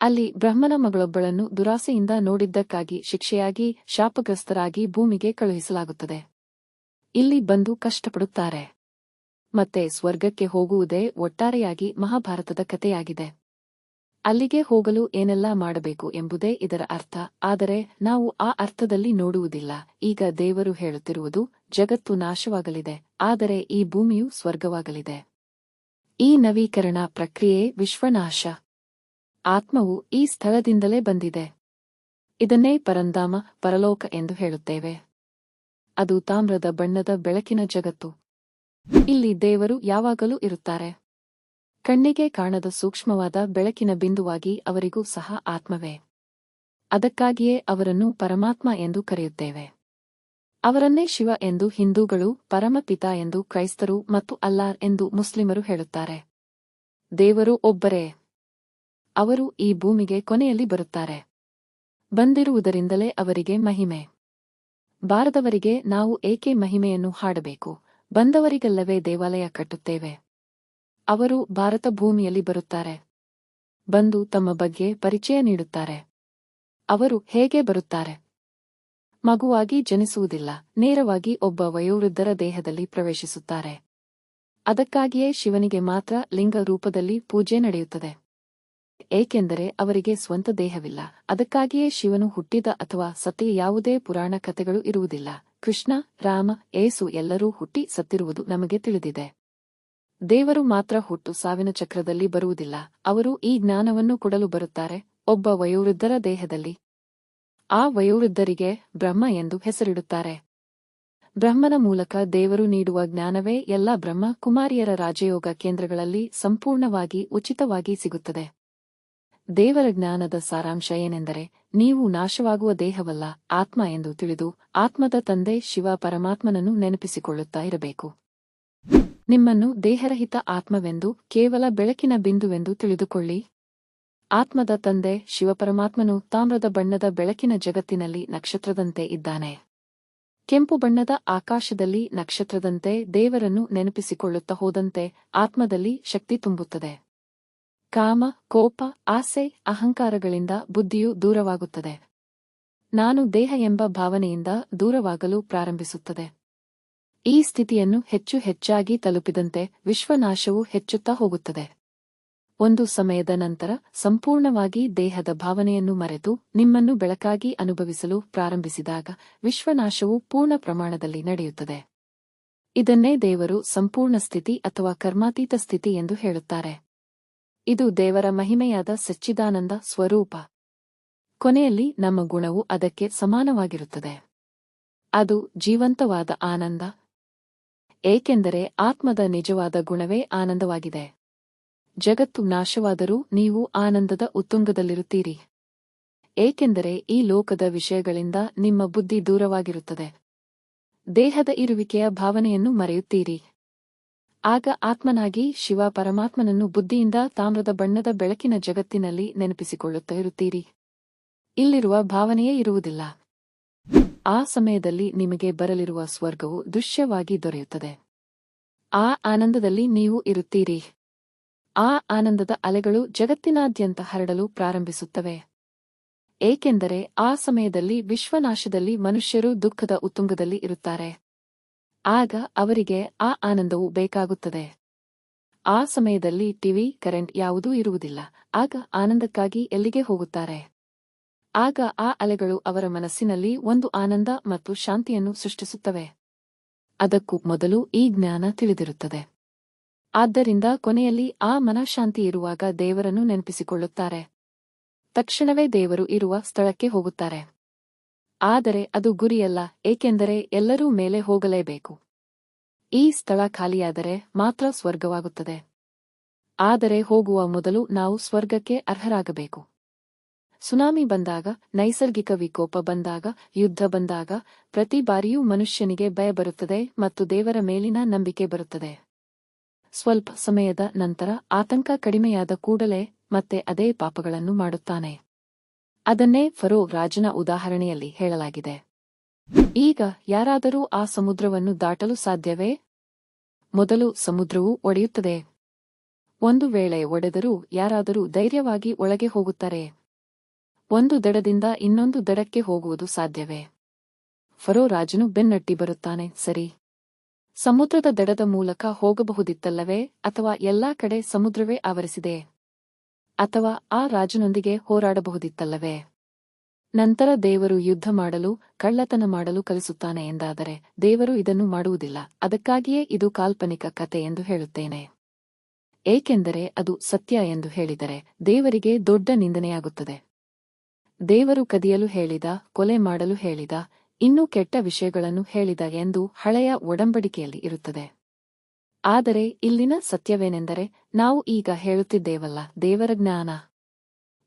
ಅಲ್ಲಿ ಬ್ರಹ್ಮನ ಮಗಳೊಬ್ಬಳನ್ನು ದುರಾಸೆಯಿಂದ ನೋಡಿದ್ದಕ್ಕಾಗಿ ಶಿಕ್ಷೆಯಾಗಿ ಶಾಪಗ್ರಸ್ತರಾಗಿ ಭೂಮಿಗೆ ಕಳುಹಿಸಲಾಗುತ್ತದೆ. ಇಲ್ಲಿ ಬಂದು ಕಷ್ಟಪಡುತ್ತಾರೆ. ಮತ್ತೆ ಸ್ವರ್ಗಕ್ಕೆ ಹೋಗುವುದೇ ಒಟ್ಟಾರೆಯಾಗಿ ಮಹಾಭಾರತದ ಕಥೆಯಾಗಿದೆ. ಅಲ್ಲಿಗೆ ಹೋಗಲು ಏನೆಲ್ಲ ಮಾಡಬೇಕು ಎಂಬುದೇ ಇದರ ಅರ್ಥ, ಆದರೆ ನಾವು ಆ ಅರ್ಥದಲ್ಲಿ ನೋಡುವುದಿಲ್ಲ. ಈಗ ದೇವರು ಹೇಳುತ್ತಿರುವುದು, ಜಗತ್ತು ನಾಶವಾಗಲಿದೆ, ಆದರೆ ಈ ಭೂಮಿಯು ಸ್ವರ್ಗವಾಗಲಿದೆ. ಈ ನವೀಕರಣ ಪ್ರಕ್ರಿಯೆ ವಿಶ್ವನಾಶ. ಆತ್ಮವು ಈ ಸ್ಥಳದಿಂದಲೇ ಬಂದಿದೆ. ಇದನ್ನೇ ಪರಂಧಾಮ, ಪರಲೋಕ ಎಂದು ಹೇಳುತ್ತೇವೆ. ಅದು ತಾಮ್ರದ ಬಣ್ಣದ ಬೆಳಕಿನ ಜಗತ್ತು. ಇಲ್ಲಿ ದೇವರು ಯಾವಾಗಲೂ ಇರುತ್ತಾರೆ. ಕಣ್ಣಿಗೆ ಕಾಣದ ಸೂಕ್ಷ್ಮವಾದ ಬೆಳಕಿನ ಬಿಂದುವಾಗಿ ಅವರಿಗೂ ಸಹ ಆತ್ಮವೇ. ಅದಕ್ಕಾಗಿಯೇ ಅವರನ್ನು ಪರಮಾತ್ಮ ಎಂದು ಕರೆಯುತ್ತೇವೆ. ಅವರನ್ನೇ ಶಿವ ಎಂದು ಹಿಂದೂಗಳು, ಪರಮಪಿತ ಎಂದು ಕ್ರೈಸ್ತರು ಮತ್ತು ಅಲ್ಲಾರ್ ಎಂದು ಮುಸ್ಲಿಮರು ಹೇಳುತ್ತಾರೆ. ದೇವರು ಒಬ್ಬರೇ. ಅವರು ಈ ಭೂಮಿಗೆ ಕೊನೆಯಲ್ಲಿ ಬರುತ್ತಾರೆ. ಬಂದಿರುವುದರಿಂದಲೇ ಅವರಿಗೆ ಮಹಿಮೆ. ಬಾರದವರಿಗೆ ನಾವು ಏಕೆ ಮಹಿಮೆಯನ್ನು ಹಾಡಬೇಕು? ಬಂದವರಿಗೆಲ್ಲವೇ ದೇವಾಲಯ ಕಟ್ಟುತ್ತೇವೆ. ಅವರು ಭಾರತ ಭೂಮಿಯಲ್ಲಿ ಬರುತ್ತಾರೆ. ಬಂದು ತಮ್ಮ ಬಗ್ಗೆ ಪರಿಚಯ ನೀಡುತ್ತಾರೆ. ಅವರು ಹೇಗೆ ಬರುತ್ತಾರೆ? ಮಗುವಾಗಿ ಜನಿಸುವುದಿಲ್ಲ, ನೇರವಾಗಿ ಒಬ್ಬ ವಯೋವೃದ್ಧರ ದೇಹದಲ್ಲಿ ಪ್ರವೇಶಿಸುತ್ತಾರೆ. ಅದಕ್ಕಾಗಿಯೇ ಶಿವನಿಗೆ ಮಾತ್ರ ಲಿಂಗ ರೂಪದಲ್ಲಿ ಪೂಜೆ ನಡೆಯುತ್ತದೆ. ಏಕೆಂದರೆ ಅವರಿಗೆ ಸ್ವಂತ ದೇಹವಿಲ್ಲ, ಅದಕ್ಕಾಗಿಯೇ ಶಿವನು ಹುಟ್ಟಿದ ಅಥವಾ ಸತಿ ಯಾವುದೇ ಪುರಾಣ ಕಥೆಗಳು ಇರುವುದಿಲ್ಲ. ಕೃಷ್ಣ, ರಾಮ, ಏಸು ಎಲ್ಲರೂ ಹುಟ್ಟಿ ಸತ್ತಿರುವುದು ನಮಗೆ ತಿಳಿದಿದೆ. ದೇವರು ಮಾತ್ರ ಹುಟ್ಟು ಸಾವಿನ ಚಕ್ರದಲ್ಲಿ ಬರುವುದಿಲ್ಲ. ಅವರು ಈ ಜ್ಞಾನವನ್ನು ಕೊಡಲು ಬರುತ್ತಾರೆ, ಒಬ್ಬ ವಯೋವೃದ್ಧರ ದೇಹದಲ್ಲಿ. ಆ ವಯೋವೃದ್ಧರಿಗೆ ಬ್ರಹ್ಮ ಎಂದು ಹೆಸರಿಡುತ್ತಾರೆ. ಬ್ರಹ್ಮನ ಮೂಲಕ ದೇವರು ನೀಡುವ ಜ್ಞಾನವೇ ಎಲ್ಲ ಬ್ರಹ್ಮ ಕುಮಾರಿಯರ ರಾಜಯೋಗ ಕೇಂದ್ರಗಳಲ್ಲಿ ಸಂಪೂರ್ಣವಾಗಿ ಉಚಿತವಾಗಿ ಸಿಗುತ್ತದೆ. ದೇವರ ಜ್ಞಾನದ ಸಾರಾಂಶ ಏನೆಂದರೆ, ನೀವು ನಾಶವಾಗುವ ದೇಹವಲ್ಲ, ಆತ್ಮ ಎಂದು ತಿಳಿದು ಆತ್ಮದ ತಂದೆ ಶಿವ ಪರಮಾತ್ಮನನ್ನು ನೆನಪಿಸಿಕೊಳ್ಳುತ್ತಾ ಇರಬೇಕು. ನಿಮ್ಮನ್ನು ದೇಹರಹಿತ ಆತ್ಮವೆಂದು, ಕೇವಲ ಬೆಳಕಿನ ಬಿಂದುವೆಂದು ತಿಳಿದುಕೊಳ್ಳಿ. ಆತ್ಮದ ತಂದೆ ಶಿವಪರಮಾತ್ಮನು ತಾಮ್ರದ ಬಣ್ಣದ ಬೆಳಕಿನ ಜಗತ್ತಿನಲ್ಲಿ ನಕ್ಷತ್ರದಂತೆ ಇದ್ದಾನೆ. ಕೆಂಪು ಬಣ್ಣದ ಆಕಾಶದಲ್ಲಿ ನಕ್ಷತ್ರದಂತೆ ದೇವರನ್ನು ನೆನಪಿಸಿಕೊಳ್ಳುತ್ತಾ ಹೋದಂತೆ ಆತ್ಮದಲ್ಲಿ ಶಕ್ತಿ ತುಂಬುತ್ತದೆ. ಕಾಮ, ಕೋಪ, ಆಸೆ, ಅಹಂಕಾರಗಳಿಂದ ಬುದ್ಧಿಯು ದೂರವಾಗುತ್ತದೆ. ನಾನು ದೇಹ ಎಂಬ ಭಾವನೆಯಿಂದ ದೂರವಾಗಲು ಪ್ರಾರಂಭಿಸುತ್ತದೆ. ಈ ಸ್ಥಿತಿಯನ್ನು ಹೆಚ್ಚು ಹೆಚ್ಚಾಗಿ ತಲುಪಿದಂತೆ ವಿಶ್ವನಾಶವು ಹೆಚ್ಚುತ್ತಾ ಹೋಗುತ್ತದೆ. ಒಂದು ಸಮಯದ ನಂತರ ಸಂಪೂರ್ಣವಾಗಿ ದೇಹದ ಭಾವನೆಯನ್ನು ಮರೆತು ನಿಮ್ಮನ್ನು ಬೆಳಕಾಗಿ ಅನುಭವಿಸಲು ಪ್ರಾರಂಭಿಸಿದಾಗ ವಿಶ್ವನಾಶವು ಪೂರ್ಣ ಪ್ರಮಾಣದಲ್ಲಿ ನಡೆಯುತ್ತದೆ. ಇದನ್ನೇ ದೇವರು ಸಂಪೂರ್ಣ ಸ್ಥಿತಿ ಅಥವಾ ಕರ್ಮಾತೀತ ಸ್ಥಿತಿ ಎಂದು ಹೇಳುತ್ತಾರೆ. ಇದು ದೇವರ ಮಹಿಮೆಯಾದ ಸಚ್ಚಿದಾನಂದ ಸ್ವರೂಪ. ಕೊನೆಯಲ್ಲಿ ನಮ್ಮ ಗುಣವು ಅದಕ್ಕೆ ಸಮಾನವಾಗಿರುತ್ತದೆ. ಅದು ಜೀವಂತವಾದ ಆನಂದ. ಏಕೆಂದರೆ ಆತ್ಮದ ನಿಜವಾದ ಗುಣವೇ ಆನಂದವಾಗಿದೆ. ಜಗತ್ತು ನಾಶವಾದರೂ ನೀವು ಆನಂದದ ಉತ್ತುಂಗದಲ್ಲಿರುತ್ತೀರಿ. ಏಕೆಂದರೆ ಈ ಲೋಕದ ವಿಷಯಗಳಿಂದ ನಿಮ್ಮ ಬುದ್ಧಿ ದೂರವಾಗಿರುತ್ತದೆ. ದೇಹದ ಇರುವಿಕೆಯ ಭಾವನೆಯನ್ನು ಮರೆಯುತ್ತೀರಿ. ಆಗ ಆತ್ಮನಾಗಿ ಶಿವ ಪರಮಾತ್ಮನನ್ನು ಬುದ್ಧಿಯಿಂದ ತಾಮ್ರದ ಬಣ್ಣದ ಬೆಳಕಿನ ಜಗತ್ತಿನಲ್ಲಿ ನೆನಪಿಸಿಕೊಳ್ಳುತ್ತಾ ಇರುತ್ತೀರಿ. ಇಲ್ಲಿರುವ ಭಾವನೆಯೇ ಇರುವುದಿಲ್ಲ. ಆ ಸಮಯದಲ್ಲಿ ನಿಮಗೆ ಬರಲಿರುವ ಸ್ವರ್ಗವು ದೃಶ್ಯವಾಗಿ ದೊರೆಯುತ್ತದೆ. ಆ ಆನಂದದಲ್ಲಿ ನೀವು ಇರುತ್ತೀರಿ. ಆ ಆನಂದದ ಅಲೆಗಳು ಜಗತ್ತಿನಾದ್ಯಂತ ಹರಡಲು ಪ್ರಾರಂಭಿಸುತ್ತವೆ. ಏಕೆಂದರೆ ಆ ಸಮಯದಲ್ಲಿ ವಿಶ್ವನಾಶದಲ್ಲಿ ಮನುಷ್ಯರು ದುಃಖದ ಉತ್ತುಂಗದಲ್ಲಿ ಇರುತ್ತಾರೆ. ಆಗ ಅವರಿಗೆ ಆ ಆನಂದವು ಬೇಕಾಗುತ್ತದೆ. ಆ ಸಮಯದಲ್ಲಿ ಟಿವಿ, ಕರೆಂಟ್ ಯಾವುದೂ ಇರುವುದಿಲ್ಲ. ಆಗ ಆನಂದಕ್ಕಾಗಿ ಎಲ್ಲಿಗೆ ಹೋಗುತ್ತಾರೆ? ಆಗ ಆ ಅಲೆಗಳು ಅವರ ಮನಸ್ಸಿನಲ್ಲಿ ಒಂದು ಆನಂದ ಮತ್ತು ಶಾಂತಿಯನ್ನು ಸೃಷ್ಟಿಸುತ್ತವೆ. ಅದಕ್ಕೂ ಮೊದಲು ಈ ಜ್ಞಾನ ತಿಳಿದಿರುತ್ತದೆ. ಆದ್ದರಿಂದ ಕೊನೆಯಲ್ಲಿ ಆ ಮನಃಶಾಂತಿ ಇರುವಾಗ ದೇವರನ್ನು ನೆನಪಿಸಿಕೊಳ್ಳುತ್ತಾರೆ. ತಕ್ಷಣವೇ ದೇವರು ಇರುವ ಸ್ಥಳಕ್ಕೆ ಹೋಗುತ್ತಾರೆ. ಆದರೆ ಅದು ಗುರಿಯಲ್ಲ, ಏಕೆಂದರೆ ಎಲ್ಲರೂ ಮೇಲೆ ಹೋಗಲೇಬೇಕು. ಈ ಸ್ಥಳ ಖಾಲಿಯಾದರೆ ಮಾತ್ರ ಸ್ವರ್ಗವಾಗುತ್ತದೆ. ಆದರೆ ಹೋಗುವ ಮೊದಲು ನಾವು ಸ್ವರ್ಗಕ್ಕೆ ಅರ್ಹರಾಗಬೇಕು. ಸುನಾಮಿ ಬಂದಾಗ, ನೈಸರ್ಗಿಕ ವಿಕೋಪ ಬಂದಾಗ, ಯುದ್ಧ ಬಂದಾಗ, ಪ್ರತಿ ಬಾರಿಯೂ ಮನುಷ್ಯನಿಗೆ ಭಯ ಬರುತ್ತದೆ ಮತ್ತು ದೇವರ ಮೇಲಿನ ನಂಬಿಕೆ ಬರುತ್ತದೆ. ಸ್ವಲ್ಪ ಸಮಯದ ನಂತರ ಆತಂಕ ಕಡಿಮೆಯಾದ ಕೂಡಲೇ ಮತ್ತೆ ಅದೇ ಪಾಪಗಳನ್ನು ಮಾಡುತ್ತಾನೆ. ಅದನ್ನೇ ಫರೋ ರಾಜನ ಉದಾಹರಣೆಯಲ್ಲಿ ಹೇಳಲಾಗಿದೆ. ಈಗ ಯಾರಾದರೂ ಆ ಸಮುದ್ರವನ್ನು ದಾಟಲು ಸಾಧ್ಯವೇ? ಮೊದಲು ಸಮುದ್ರವು ಒಡೆಯುತ್ತದೆ. ಒಂದು ವೇಳೆ ಒಡೆದರೂ ಯಾರಾದರೂ ಧೈರ್ಯವಾಗಿ ಒಳಗೆ ಹೋಗುತ್ತಾರೆ. ಒಂದು ದಡದಿಂದ ಇನ್ನೊಂದು ದಡಕ್ಕೆ ಹೋಗುವುದು ಸಾಧ್ಯವೇ? ಫರೋ ರಾಜನು ಬೆನ್ನಟ್ಟಿ ಬರುತ್ತಾನೆ, ಸರಿ. ಸಮುದ್ರದ ದಡದ ಮೂಲಕ ಹೋಗಬಹುದಿತ್ತಲ್ಲವೇ ಅಥವಾ ಎಲ್ಲಾ ಕಡೆ ಸಮುದ್ರವೇ ಆವರಿಸಿದೆ? ಅಥವಾ ಆ ರಾಜನೊಂದಿಗೆ ಹೋರಾಡಬಹುದಿತ್ತಲ್ಲವೇ? ನಂತರ ದೇವರು ಯುದ್ಧ ಮಾಡಲು, ಕಳ್ಳತನ ಮಾಡಲು ಕಲಿಸುತ್ತಾನೆ ಎಂದಾದರೆ ದೇವರು ಇದನ್ನು ಮಾಡುವುದಿಲ್ಲ. ಅದಕ್ಕಾಗಿಯೇ ಇದು ಕಾಲ್ಪನಿಕ ಕತೆ ಎಂದು ಹೇಳುತ್ತೇನೆ. ಏಕೆಂದರೆ ಅದು ಸತ್ಯ ಎಂದು ಹೇಳಿದರೆ ದೇವರಿಗೆ ದೊಡ್ಡ ನಿಂದನೆಯಾಗುತ್ತದೆ. ದೇವರು ಕದಿಯಲು ಹೇಳಿದ, ಕೊಲೆ ಮಾಡಲು ಹೇಳಿದ, ಇನ್ನೂ ಕೆಟ್ಟ ವಿಷಯಗಳನ್ನು ಹೇಳಿದ ಎಂದು ಹಳೆಯ ಒಡಂಬಡಿಕೆಯಲ್ಲಿ ಇರುತ್ತದೆ. ಆದರೆ ಇಲ್ಲಿನ ಸತ್ಯವೇನೆಂದರೆ ನಾವು ಈಗ ಹೇಳುತ್ತಿದ್ದೇವಲ್ಲ, ದೇವರ ಜ್ಞಾನ.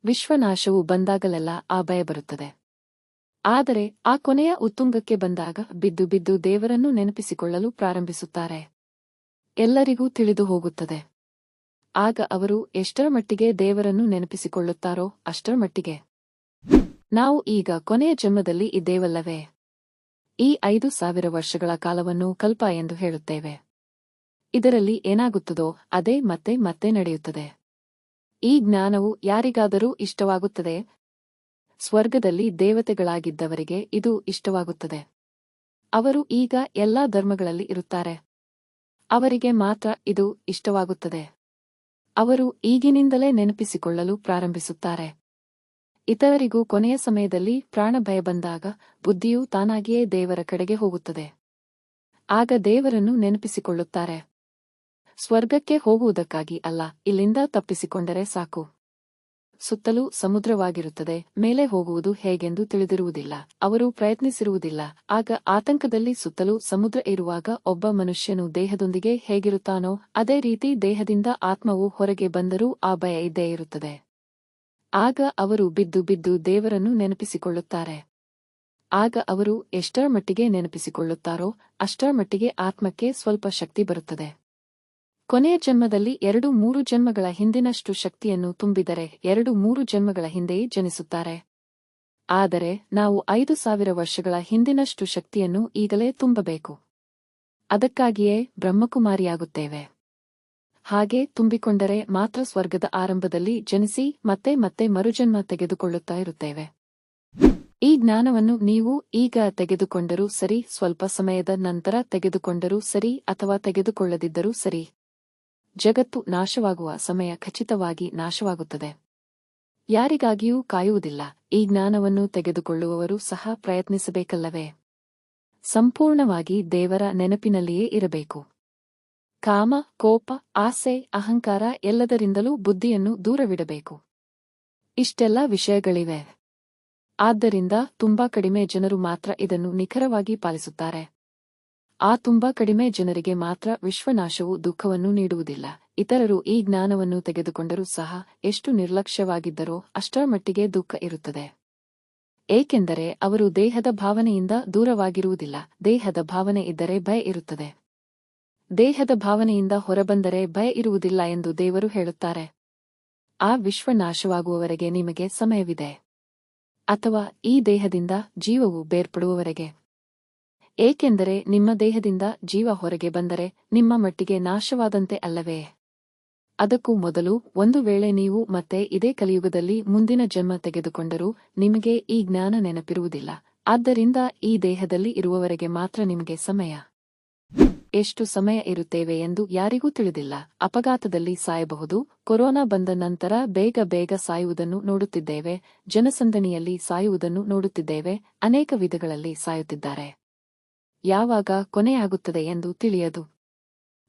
ವಿಶ್ವನಾಶವು ಬಂದಾಗಲೆಲ್ಲ ಆ ಭಯ ಬರುತ್ತದೆ. ಆದರೆ ಆ ಕೊನೆಯ ಉತ್ತುಂಗಕ್ಕೆ ಬಂದಾಗ ಬಿದ್ದು ಬಿದ್ದು ದೇವರನ್ನು ನೆನಪಿಸಿಕೊಳ್ಳಲು ಪ್ರಾರಂಭಿಸುತ್ತಾರೆ. ಎಲ್ಲರಿಗೂ ತಿಳಿದು ಹೋಗುತ್ತದೆ. ಆಗ ಅವರು ಎಷ್ಟರ ಮಟ್ಟಿಗೆ ದೇವರನ್ನು ನೆನಪಿಸಿಕೊಳ್ಳುತ್ತಾರೋ ಅಷ್ಟರ ಮಟ್ಟಿಗೆ. ನಾವು ಈಗ ಕೊನೆಯ ಜನ್ಮದಲ್ಲಿ ಇದ್ದೇವಲ್ಲವೇ? ಈ ಐದು ಸಾವಿರ ವರ್ಷಗಳ ಕಾಲವನ್ನು ಕಲ್ಪ ಎಂದು ಹೇಳುತ್ತೇವೆ. ಇದರಲ್ಲಿ ಏನಾಗುತ್ತದೋ ಅದೇ ಮತ್ತೆ ಮತ್ತೆ ನಡೆಯುತ್ತದೆ. ಈ ಜ್ಞಾನವು ಯಾರಿಗಾದರೂ ಇಷ್ಟವಾಗುತ್ತದೆ? ಸ್ವರ್ಗದಲ್ಲಿ ದೇವತೆಗಳಾಗಿದ್ದವರಿಗೆ ಇದು ಇಷ್ಟವಾಗುತ್ತದೆ. ಅವರು ಈಗ ಎಲ್ಲಾ ಧರ್ಮಗಳಲ್ಲಿ ಇರುತ್ತಾರೆ. ಅವರಿಗೆ ಮಾತ್ರ ಇದು ಇಷ್ಟವಾಗುತ್ತದೆ. ಅವರು ಈಗಿನಿಂದಲೇ ನೆನಪಿಸಿಕೊಳ್ಳಲು ಪ್ರಾರಂಭಿಸುತ್ತಾರೆ. ಇತರರಿಗೂ ಕೊನೆಯ ಸಮಯದಲ್ಲಿ ಪ್ರಾಣ ಭಯ ಬಂದಾಗ ಬುದ್ಧಿಯು ತಾನಾಗಿಯೇ ದೇವರ ಕಡೆಗೆ ಹೋಗುತ್ತದೆ. ಆಗ ದೇವರನ್ನು ನೆನಪಿಸಿಕೊಳ್ಳುತ್ತಾರೆ. ಸ್ವರ್ಗಕ್ಕೆ ಹೋಗುವುದಕ್ಕಾಗಿ ಅಲ್ಲ, ಇಲ್ಲಿಂದ ತಪ್ಪಿಸಿಕೊಂಡರೆ ಸಾಕು. ಸುತ್ತಲೂ ಸಮುದ್ರವಾಗಿರುತ್ತದೆ, ಮೇಲೆ ಹೋಗುವುದು ಹೇಗೆಂದು ತಿಳಿದಿರುವುದಿಲ್ಲ, ಅವರು ಪ್ರಯತ್ನಿಸಿರುವುದಿಲ್ಲ, ಆಗ ಆತಂಕದಲ್ಲಿ ಸುತ್ತಲೂ ಸಮುದ್ರ ಇರುವಾಗ ಒಬ್ಬ ಮನುಷ್ಯನು ದೇಹದೊಂದಿಗೆ ಹೇಗಿರುತ್ತಾನೋ, ಅದೇ ರೀತಿ ದೇಹದಿಂದ ಆತ್ಮವು ಹೊರಗೆ ಬಂದರೂ ಆ ಭಯ ಇದ್ದೇ ಇರುತ್ತದೆ. ಆಗ ಅವರು ಬಿದ್ದು ಬಿದ್ದು ದೇವರನ್ನು ನೆನಪಿಸಿಕೊಳ್ಳುತ್ತಾರೆ. ಆಗ ಅವರು ಎಷ್ಟರ ಮಟ್ಟಿಗೆ ನೆನಪಿಸಿಕೊಳ್ಳುತ್ತಾರೋ, ಅಷ್ಟರ ಮಟ್ಟಿಗೆ ಆತ್ಮಕ್ಕೆ ಸ್ವಲ್ಪ ಶಕ್ತಿ ಬರುತ್ತದೆ. ಕೊನೆಯ ಜನ್ಮದಲ್ಲಿ ಎರಡು ಮೂರು ಜನ್ಮಗಳ ಹಿಂದಿನಷ್ಟು ಶಕ್ತಿಯನ್ನು ತುಂಬಿದರೆ ಎರಡು ಮೂರು ಜನ್ಮಗಳ ಹಿಂದೆಯೇ ಜನಿಸುತ್ತಾರೆ. ಆದರೆ ನಾವು ಐದು ಸಾವಿರ ವರ್ಷಗಳ ಹಿಂದಿನಷ್ಟು ಶಕ್ತಿಯನ್ನು ಈಗಲೇ ತುಂಬಬೇಕು. ಅದಕ್ಕಾಗಿಯೇ ಬ್ರಹ್ಮಕುಮಾರಿಯಾಗುತ್ತೇವೆ. ಹಾಗೆ ತುಂಬಿಕೊಂಡರೆ ಮಾತ್ರ ಸ್ವರ್ಗದ ಆರಂಭದಲ್ಲಿ ಜನಿಸಿ ಮತ್ತೆ ಮತ್ತೆ ಮರುಜನ್ಮ ತೆಗೆದುಕೊಳ್ಳುತ್ತಾ ಇರುತ್ತೇವೆ. ಈ ಜ್ಞಾನವನ್ನು ನೀವು ಈಗ ತೆಗೆದುಕೊಂಡರೂ ಸರಿ, ಸ್ವಲ್ಪ ಸಮಯದ ನಂತರ ತೆಗೆದುಕೊಂಡರೂ ಸರಿ ಅಥವಾ ತೆಗೆದುಕೊಳ್ಳದಿದ್ದರೂ ಸರಿ. ಜಗತ್ತು ನಾಶವಾಗುವ ಸಮಯ ಖಚಿತವಾಗಿ ನಾಶವಾಗುತ್ತದೆ. ಯಾರಿಗಾಗಿಯೂ ಕಾಯುವುದಿಲ್ಲ. ಈ ಜ್ಞಾನವನ್ನು ತೆಗೆದುಕೊಳ್ಳುವವರು ಸಹ ಪ್ರಯತ್ನಿಸಬೇಕಲ್ಲವೇ? ಸಂಪೂರ್ಣವಾಗಿ ದೇವರ ನೆನಪಿನಲ್ಲಿಯೇ ಇರಬೇಕು. ಕಾಮ, ಕೋಪ, ಆಸೆ, ಅಹಂಕಾರ ಎಲ್ಲದರಿಂದಲೂ ಬುದ್ಧಿಯನ್ನು ದೂರವಿಡಬೇಕು. ಇಷ್ಟೆಲ್ಲ ವಿಷಯಗಳಿವೆ. ಆದ್ದರಿಂದ ತುಂಬಾ ಕಡಿಮೆ ಜನರು ಮಾತ್ರ ಇದನ್ನು ನಿಖರವಾಗಿ ಪಾಲಿಸುತ್ತಾರೆ. ಆ ತುಂಬಾ ಕಡಿಮೆ ಜನರಿಗೆ ಮಾತ್ರ ವಿಶ್ವನಾಶವು ದುಃಖವನ್ನು ನೀಡುವುದಿಲ್ಲ. ಇತರರು ಈ ಜ್ಞಾನವನ್ನು ತೆಗೆದುಕೊಂಡರೂ ಸಹ ಎಷ್ಟು ನಿರ್ಲಕ್ಷ್ಯವಾಗಿದ್ದರೋ ಅಷ್ಟರ ಮಟ್ಟಿಗೆ ದುಃಖ ಇರುತ್ತದೆ. ಏಕೆಂದರೆ ಅವರು ದೇಹದ ಭಾವನೆಯಿಂದ ದೂರವಾಗಿರುವುದಿಲ್ಲ. ದೇಹದ ಭಾವನೆ ಇದ್ದರೆ ಭಯ ಇರುತ್ತದೆ. ದೇಹದ ಭಾವನೆಯಿಂದ ಹೊರಬಂದರೆ ಭಯ ಇರುವುದಿಲ್ಲ ಎಂದು ದೇವರು ಹೇಳುತ್ತಾರೆ. ಆ ವಿಶ್ವನಾಶವಾಗುವವರೆಗೆ ನಿಮಗೆ ಸಮಯವಿದೆ. ಅಥವಾ ಈ ದೇಹದಿಂದ ಜೀವವು ಬೇರ್ಪಡುವವರೆಗೆ. ಏಕೆಂದರೆ ನಿಮ್ಮ ದೇಹದಿಂದ ಜೀವ ಹೊರಗೆ ಬಂದರೆ ನಿಮ್ಮ ಮಟ್ಟಿಗೆ ನಾಶವಾದಂತೆ ಅಲ್ಲವೇ? ಅದಕ್ಕೂ ಮೊದಲು ಒಂದು ವೇಳೆ ನೀವು ಮತ್ತೆ ಇದೇ ಕಲಿಯುಗದಲ್ಲಿ ಮುಂದಿನ ಜನ್ಮ ತೆಗೆದುಕೊಂಡರೂ ನಿಮಗೆ ಈ ಜ್ಞಾನ ನೆನಪಿರುವುದಿಲ್ಲ. ಆದ್ದರಿಂದ ಈ ದೇಹದಲ್ಲಿ ಇರುವವರೆಗೆ ಮಾತ್ರ ನಿಮಗೆ ಸಮಯ. ಎಷ್ಟು ಸಮಯ ಇರುತ್ತೇವೆ ಎಂದು ಯಾರಿಗೂ ತಿಳಿದಿಲ್ಲ. ಅಪಘಾತದಲ್ಲಿ ಸಾಯಬಹುದು. ಕೊರೋನಾ ಬಂದ ನಂತರ ಬೇಗ ಬೇಗ ಸಾಯುವುದನ್ನು ನೋಡುತ್ತಿದ್ದೇವೆ. ಜನಸಂದಣಿಯಲ್ಲಿ ಸಾಯುವುದನ್ನು ನೋಡುತ್ತಿದ್ದೇವೆ. ಅನೇಕ ವಿಧಗಳಲ್ಲಿ ಸಾಯುತ್ತಿದ್ದಾರೆ. ಯಾವಾಗ ಕೊನೆಯಾಗುತ್ತದೆ ಎಂದು ತಿಳಿಯದು.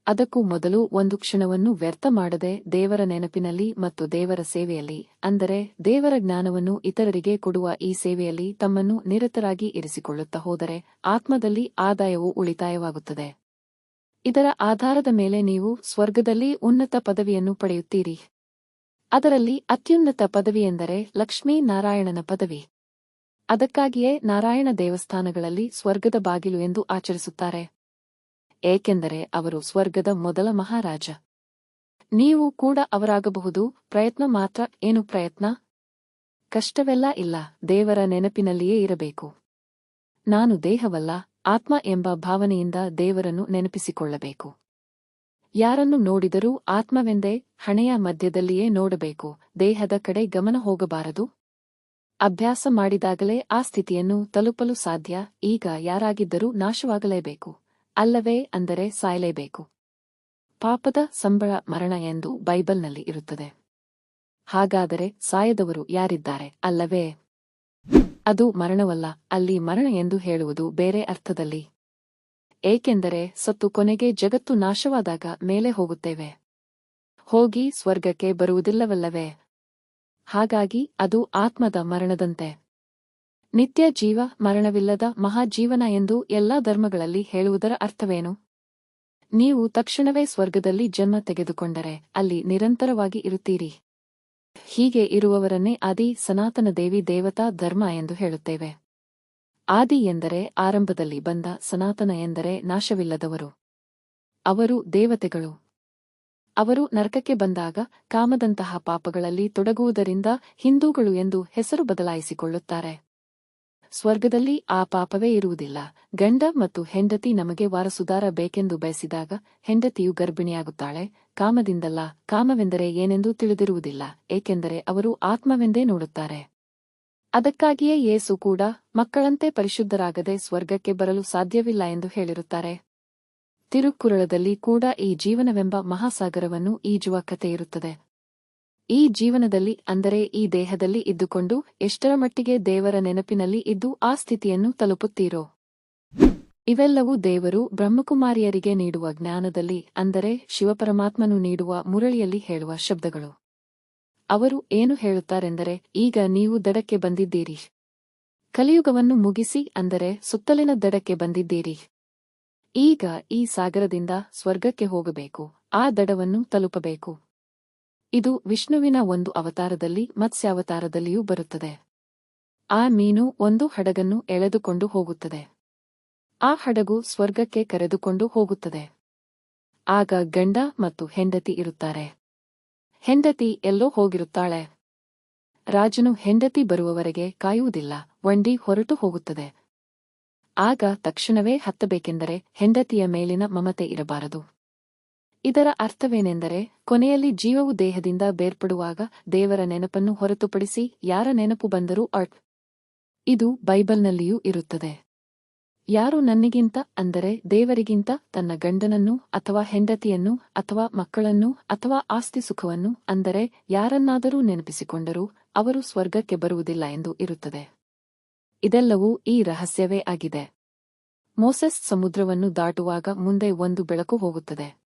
ಅದಕ್ಕೂ ಮೊದಲು ಒಂದು ಕ್ಷಣವನ್ನು ವ್ಯರ್ಥ ಮಾಡದೆ ದೇವರ ನೆನಪಿನಲ್ಲಿ ಮತ್ತು ದೇವರ ಸೇವೆಯಲ್ಲಿ, ಅಂದರೆ ದೇವರ ಜ್ಞಾನವನ್ನು ಇತರರಿಗೆ ಕೊಡುವ ಈ ಸೇವೆಯಲ್ಲಿ ತಮ್ಮನ್ನು ನಿರತರಾಗಿ ಇರಿಸಿಕೊಳ್ಳುತ್ತಾ ಹೋದರೆ ಆತ್ಮದಲ್ಲಿ ಆದಾಯವು ಉಳಿತಾಯವಾಗುತ್ತದೆ. ಇದರ ಆಧಾರದ ಮೇಲೆ ನೀವು ಸ್ವರ್ಗದಲ್ಲಿ ಉನ್ನತ ಪದವಿಯನ್ನು ಪಡೆಯುತ್ತೀರಿ. ಅದರಲ್ಲಿ ಅತ್ಯುನ್ನತ ಪದವಿಯೆಂದರೆ ಲಕ್ಷ್ಮೀನಾರಾಯಣನ ಪದವಿ. ಅದಕ್ಕಾಗಿಯೇ ನಾರಾಯಣ ದೇವಸ್ಥಾನಗಳಲ್ಲಿ ಸ್ವರ್ಗದ ಬಾಗಿಲು ಎಂದು ಆಚರಿಸುತ್ತಾರೆ. ಏಕೆಂದರೆ ಅವರು ಸ್ವರ್ಗದ ಮೊದಲ ಮಹಾರಾಜ. ನೀವು ಕೂಡ ಅವರಾಗಬಹುದು, ಪ್ರಯತ್ನ ಮಾತ್ರ, ಏನು ಪ್ರಯತ್ನ? ಕಷ್ಟವೆಲ್ಲ ಇಲ್ಲ, ದೇವರ ನೆನಪಿನಲ್ಲಿಯೇ ಇರಬೇಕು. ನಾನು ದೇಹವಲ್ಲ, ಆತ್ಮ ಎಂಬ ಭಾವನೆಯಿಂದ ದೇವರನ್ನು ನೆನಪಿಸಿಕೊಳ್ಳಬೇಕು. ಯಾರನ್ನು ನೋಡಿದರೂ ಆತ್ಮವೆಂದೇ ಹಣೆಯ ಮಧ್ಯದಲ್ಲಿಯೇ ನೋಡಬೇಕು, ದೇಹದ ಕಡೆ ಗಮನ ಹೋಗಬಾರದು. ಅಭ್ಯಾಸ ಮಾಡಿದಾಗಲೇ ಆ ಸ್ಥಿತಿಯನ್ನು ತಲುಪಲು ಸಾಧ್ಯ, ಈಗ ಯಾರಾಗಿದ್ದರೂ ನಾಶವಾಗಲೇಬೇಕು. ಅಲ್ಲವೇ ಅಂದರೆ ಸಾಯಲೇಬೇಕು. ಪಾಪದ ಸಂಬಳ ಮರಣ ಎಂದು ಬೈಬಲ್ನಲ್ಲಿ ಇರುತ್ತದೆ. ಹಾಗಾದರೆ ಸಾಯದವರು ಯಾರಿದ್ದಾರೆ? ಅಲ್ಲವೇ? ಅದು ಮರಣವಲ್ಲ, ಅಲ್ಲಿ ಮರಣ ಎಂದು ಹೇಳುವುದು ಬೇರೆ ಅರ್ಥದಲ್ಲಿ. ಏಕೆಂದರೆ ಸತ್ತು ಕೊನೆಗೆ ಜಗತ್ತು ನಾಶವಾದಾಗ ಮೇಲೆ ಹೋಗುತ್ತೇವೆ. ಹೋಗಿ ಸ್ವರ್ಗಕ್ಕೆ ಬರುವುದಿಲ್ಲವಲ್ಲವೇ? ಹಾಗಾಗಿ ಅದು ಆತ್ಮದ ಮರಣದಂತೆ. ನಿತ್ಯ ಜೀವ ಮರಣವಿಲ್ಲದ ಮಹಾಜೀವನ ಎಂದು ಎಲ್ಲಾ ಧರ್ಮಗಳಲ್ಲಿ ಹೇಳುವುದರ ಅರ್ಥವೇನು? ನೀವು ತಕ್ಷಣವೇ ಸ್ವರ್ಗದಲ್ಲಿ ಜನ್ಮ ತೆಗೆದುಕೊಂಡರೆ ಅಲ್ಲಿ ನಿರಂತರವಾಗಿ ಇರುತ್ತೀರಿ. ಹೀಗೆ ಇರುವವರನ್ನೇ ಆದಿ ಸನಾತನ ದೇವಿ ದೇವತಾ ಧರ್ಮ ಎಂದು ಹೇಳುತ್ತೇವೆ. ಆದಿ ಎಂದರೆ ಆರಂಭದಲ್ಲಿ ಬಂದ ಸನಾತನ ಎಂದರೆ ನಾಶವಿಲ್ಲದವರು. ಅವರು ದೇವತೆಗಳು. ಅವರು ನರಕಕ್ಕೆ ಬಂದಾಗ ಕಾಮದಂತಹ ಪಾಪಗಳಲ್ಲಿ ತೊಡಗುವುದರಿಂದ ಹಿಂದೂಗಳು ಎಂದು ಹೆಸರು ಬದಲಾಯಿಸಿಕೊಳ್ಳುತ್ತಾರೆ. ಸ್ವರ್ಗದಲ್ಲಿ ಆ ಪಾಪವೇ ಇರುವುದಿಲ್ಲ. ಗಂಡ ಮತ್ತು ಹೆಂಡತಿ ನಮಗೆ ವಾರಸುದಾರ ಬೇಕೆಂದು ಬಯಸಿದಾಗ ಹೆಂಡತಿಯು ಗರ್ಭಿಣಿಯಾಗುತ್ತಾಳೆ. ಕಾಮದಿಂದಲ್ಲ, ಕಾಮವೆಂದರೆ ಏನೆಂದು ತಿಳಿದಿರುವುದಿಲ್ಲ, ಏಕೆಂದರೆ ಅವರು ಆತ್ಮವೆಂದೇ ನೋಡುತ್ತಾರೆ. ಅದಕ್ಕಾಗಿಯೇ ಯೇಸು ಕೂಡ ಮಕ್ಕಳಂತೆ ಪರಿಶುದ್ಧರಾಗದೆ ಸ್ವರ್ಗಕ್ಕೆ ಬರಲು ಸಾಧ್ಯವಿಲ್ಲ ಎಂದು ಹೇಳಿರುತ್ತಾರೆ. ತಿರುಕ್ಕುರಳದಲ್ಲಿ ಕೂಡ ಈ ಜೀವನವೆಂಬ ಮಹಾಸಾಗರವನ್ನು ಈಜುವ ಕಥೆಯಿರುತ್ತದೆ ಈ ಜೀವನದಲ್ಲಿ, ಅಂದರೆ ಈ ದೇಹದಲ್ಲಿ ಇದ್ದುಕೊಂಡು, ಎಷ್ಟರ ಮಟ್ಟಿಗೆ ದೇವರ ನೆನಪಿನಲ್ಲಿ ಇದ್ದು ಆ ಸ್ಥಿತಿಯನ್ನು ತಲುಪುತ್ತೀರೋ? ಇವೆಲ್ಲವೂ ದೇವರು ಬ್ರಹ್ಮಕುಮಾರಿಯರಿಗೆ ನೀಡುವ ಜ್ಞಾನದಲ್ಲಿ, ಅಂದರೆ ಶಿವಪರಮಾತ್ಮನು ನೀಡುವ ಮುರಳಿಯಲ್ಲಿ ಹೇಳುವ ಶಬ್ದಗಳು. ಅವರು ಏನು ಹೇಳುತ್ತಾರೆಂದರೆ, ಈಗ ನೀವು ದಡಕ್ಕೆ ಬಂದಿದ್ದೀರಿ. ಕಲಿಯುಗವನ್ನು ಮುಗಿಸಿ, ಅಂದರೆ ಸುತ್ತಲಿನ ದಡಕ್ಕೆ ಬಂದಿದ್ದೀರಿ. ಈಗ ಈ ಸಾಗರದಿಂದ ಸ್ವರ್ಗಕ್ಕೆ ಹೋಗಬೇಕು, ಆ ದಡವನ್ನು ತಲುಪಬೇಕು. ಇದು ವಿಷ್ಣುವಿನ ಒಂದು ಅವತಾರದಲ್ಲಿ ಮತ್ಸ್ಯಾವತಾರದಲ್ಲಿಯೂ ಬರುತ್ತದೆ. ಆ ಮೀನು ಒಂದು ಹಡಗನ್ನು ಎಳೆದುಕೊಂಡು ಹೋಗುತ್ತದೆ. ಆ ಹಡಗು ಸ್ವರ್ಗಕ್ಕೆ ಕರೆದುಕೊಂಡು ಹೋಗುತ್ತದೆ. ಆಗ ಗಂಡ ಮತ್ತು ಹೆಂಡತಿ ಇರುತ್ತಾರೆ. ಹೆಂಡತಿ ಎಲ್ಲೋ ಹೋಗಿರುತ್ತಾಳೆ. ರಾಜನು ಹೆಂಡತಿ ಬರುವವರೆಗೆ ಕಾಯುವುದಿಲ್ಲ ವಂಡಿ ಹೊರಟು ಹೋಗುತ್ತದೆ. ಆಗ ತಕ್ಷಣವೇ ಹತ್ತಬೇಕೆಂದರೆ ಹೆಂಡತಿಯ ಮೇಲಿನ ಮಮತೆ ಇರಬಾರದು. ಇದರ ಅರ್ಥವೇನೆಂದರೆ ಕೊನೆಯಲ್ಲಿ ಜೀವವು ದೇಹದಿಂದ ಬೇರ್ಪಡುವಾಗ ದೇವರ ನೆನಪನ್ನು ಹೊರತುಪಡಿಸಿ ಯಾರ ನೆನಪು ಬಂದರೂ ಅಟ್ ಇದು ಬೈಬಲ್ನಲ್ಲಿಯೂ ಇರುತ್ತದೆ. ಯಾರು ನನ್ನಿಗಿಂತ, ಅಂದರೆ ದೇವರಿಗಿಂತ, ತನ್ನ ಗಂಡನನ್ನು, ಅಥವಾ ಹೆಂಡತಿಯನ್ನು, ಅಥವಾ ಮಕ್ಕಳನ್ನು, ಅಥವಾ ಆಸ್ತಿ ಸುಖವನ್ನು, ಅಂದರೆ ಯಾರನ್ನಾದರೂ ನೆನಪಿಸಿಕೊಂಡರೂ ಅವರು ಸ್ವರ್ಗಕ್ಕೆ ಬರುವುದಿಲ್ಲ ಎಂದು ಇರುತ್ತದೆ. ಇದೆಲ್ಲವೂ ಈ ರಹಸ್ಯವೇ ಆಗಿದೆ. ಮೋಸೆಸ್ ಸಮುದ್ರವನ್ನು ದಾಟುವಾಗ ಮುಂದೆ ಒಂದು ಬೆಳಕು ಹೋಗುತ್ತದೆ.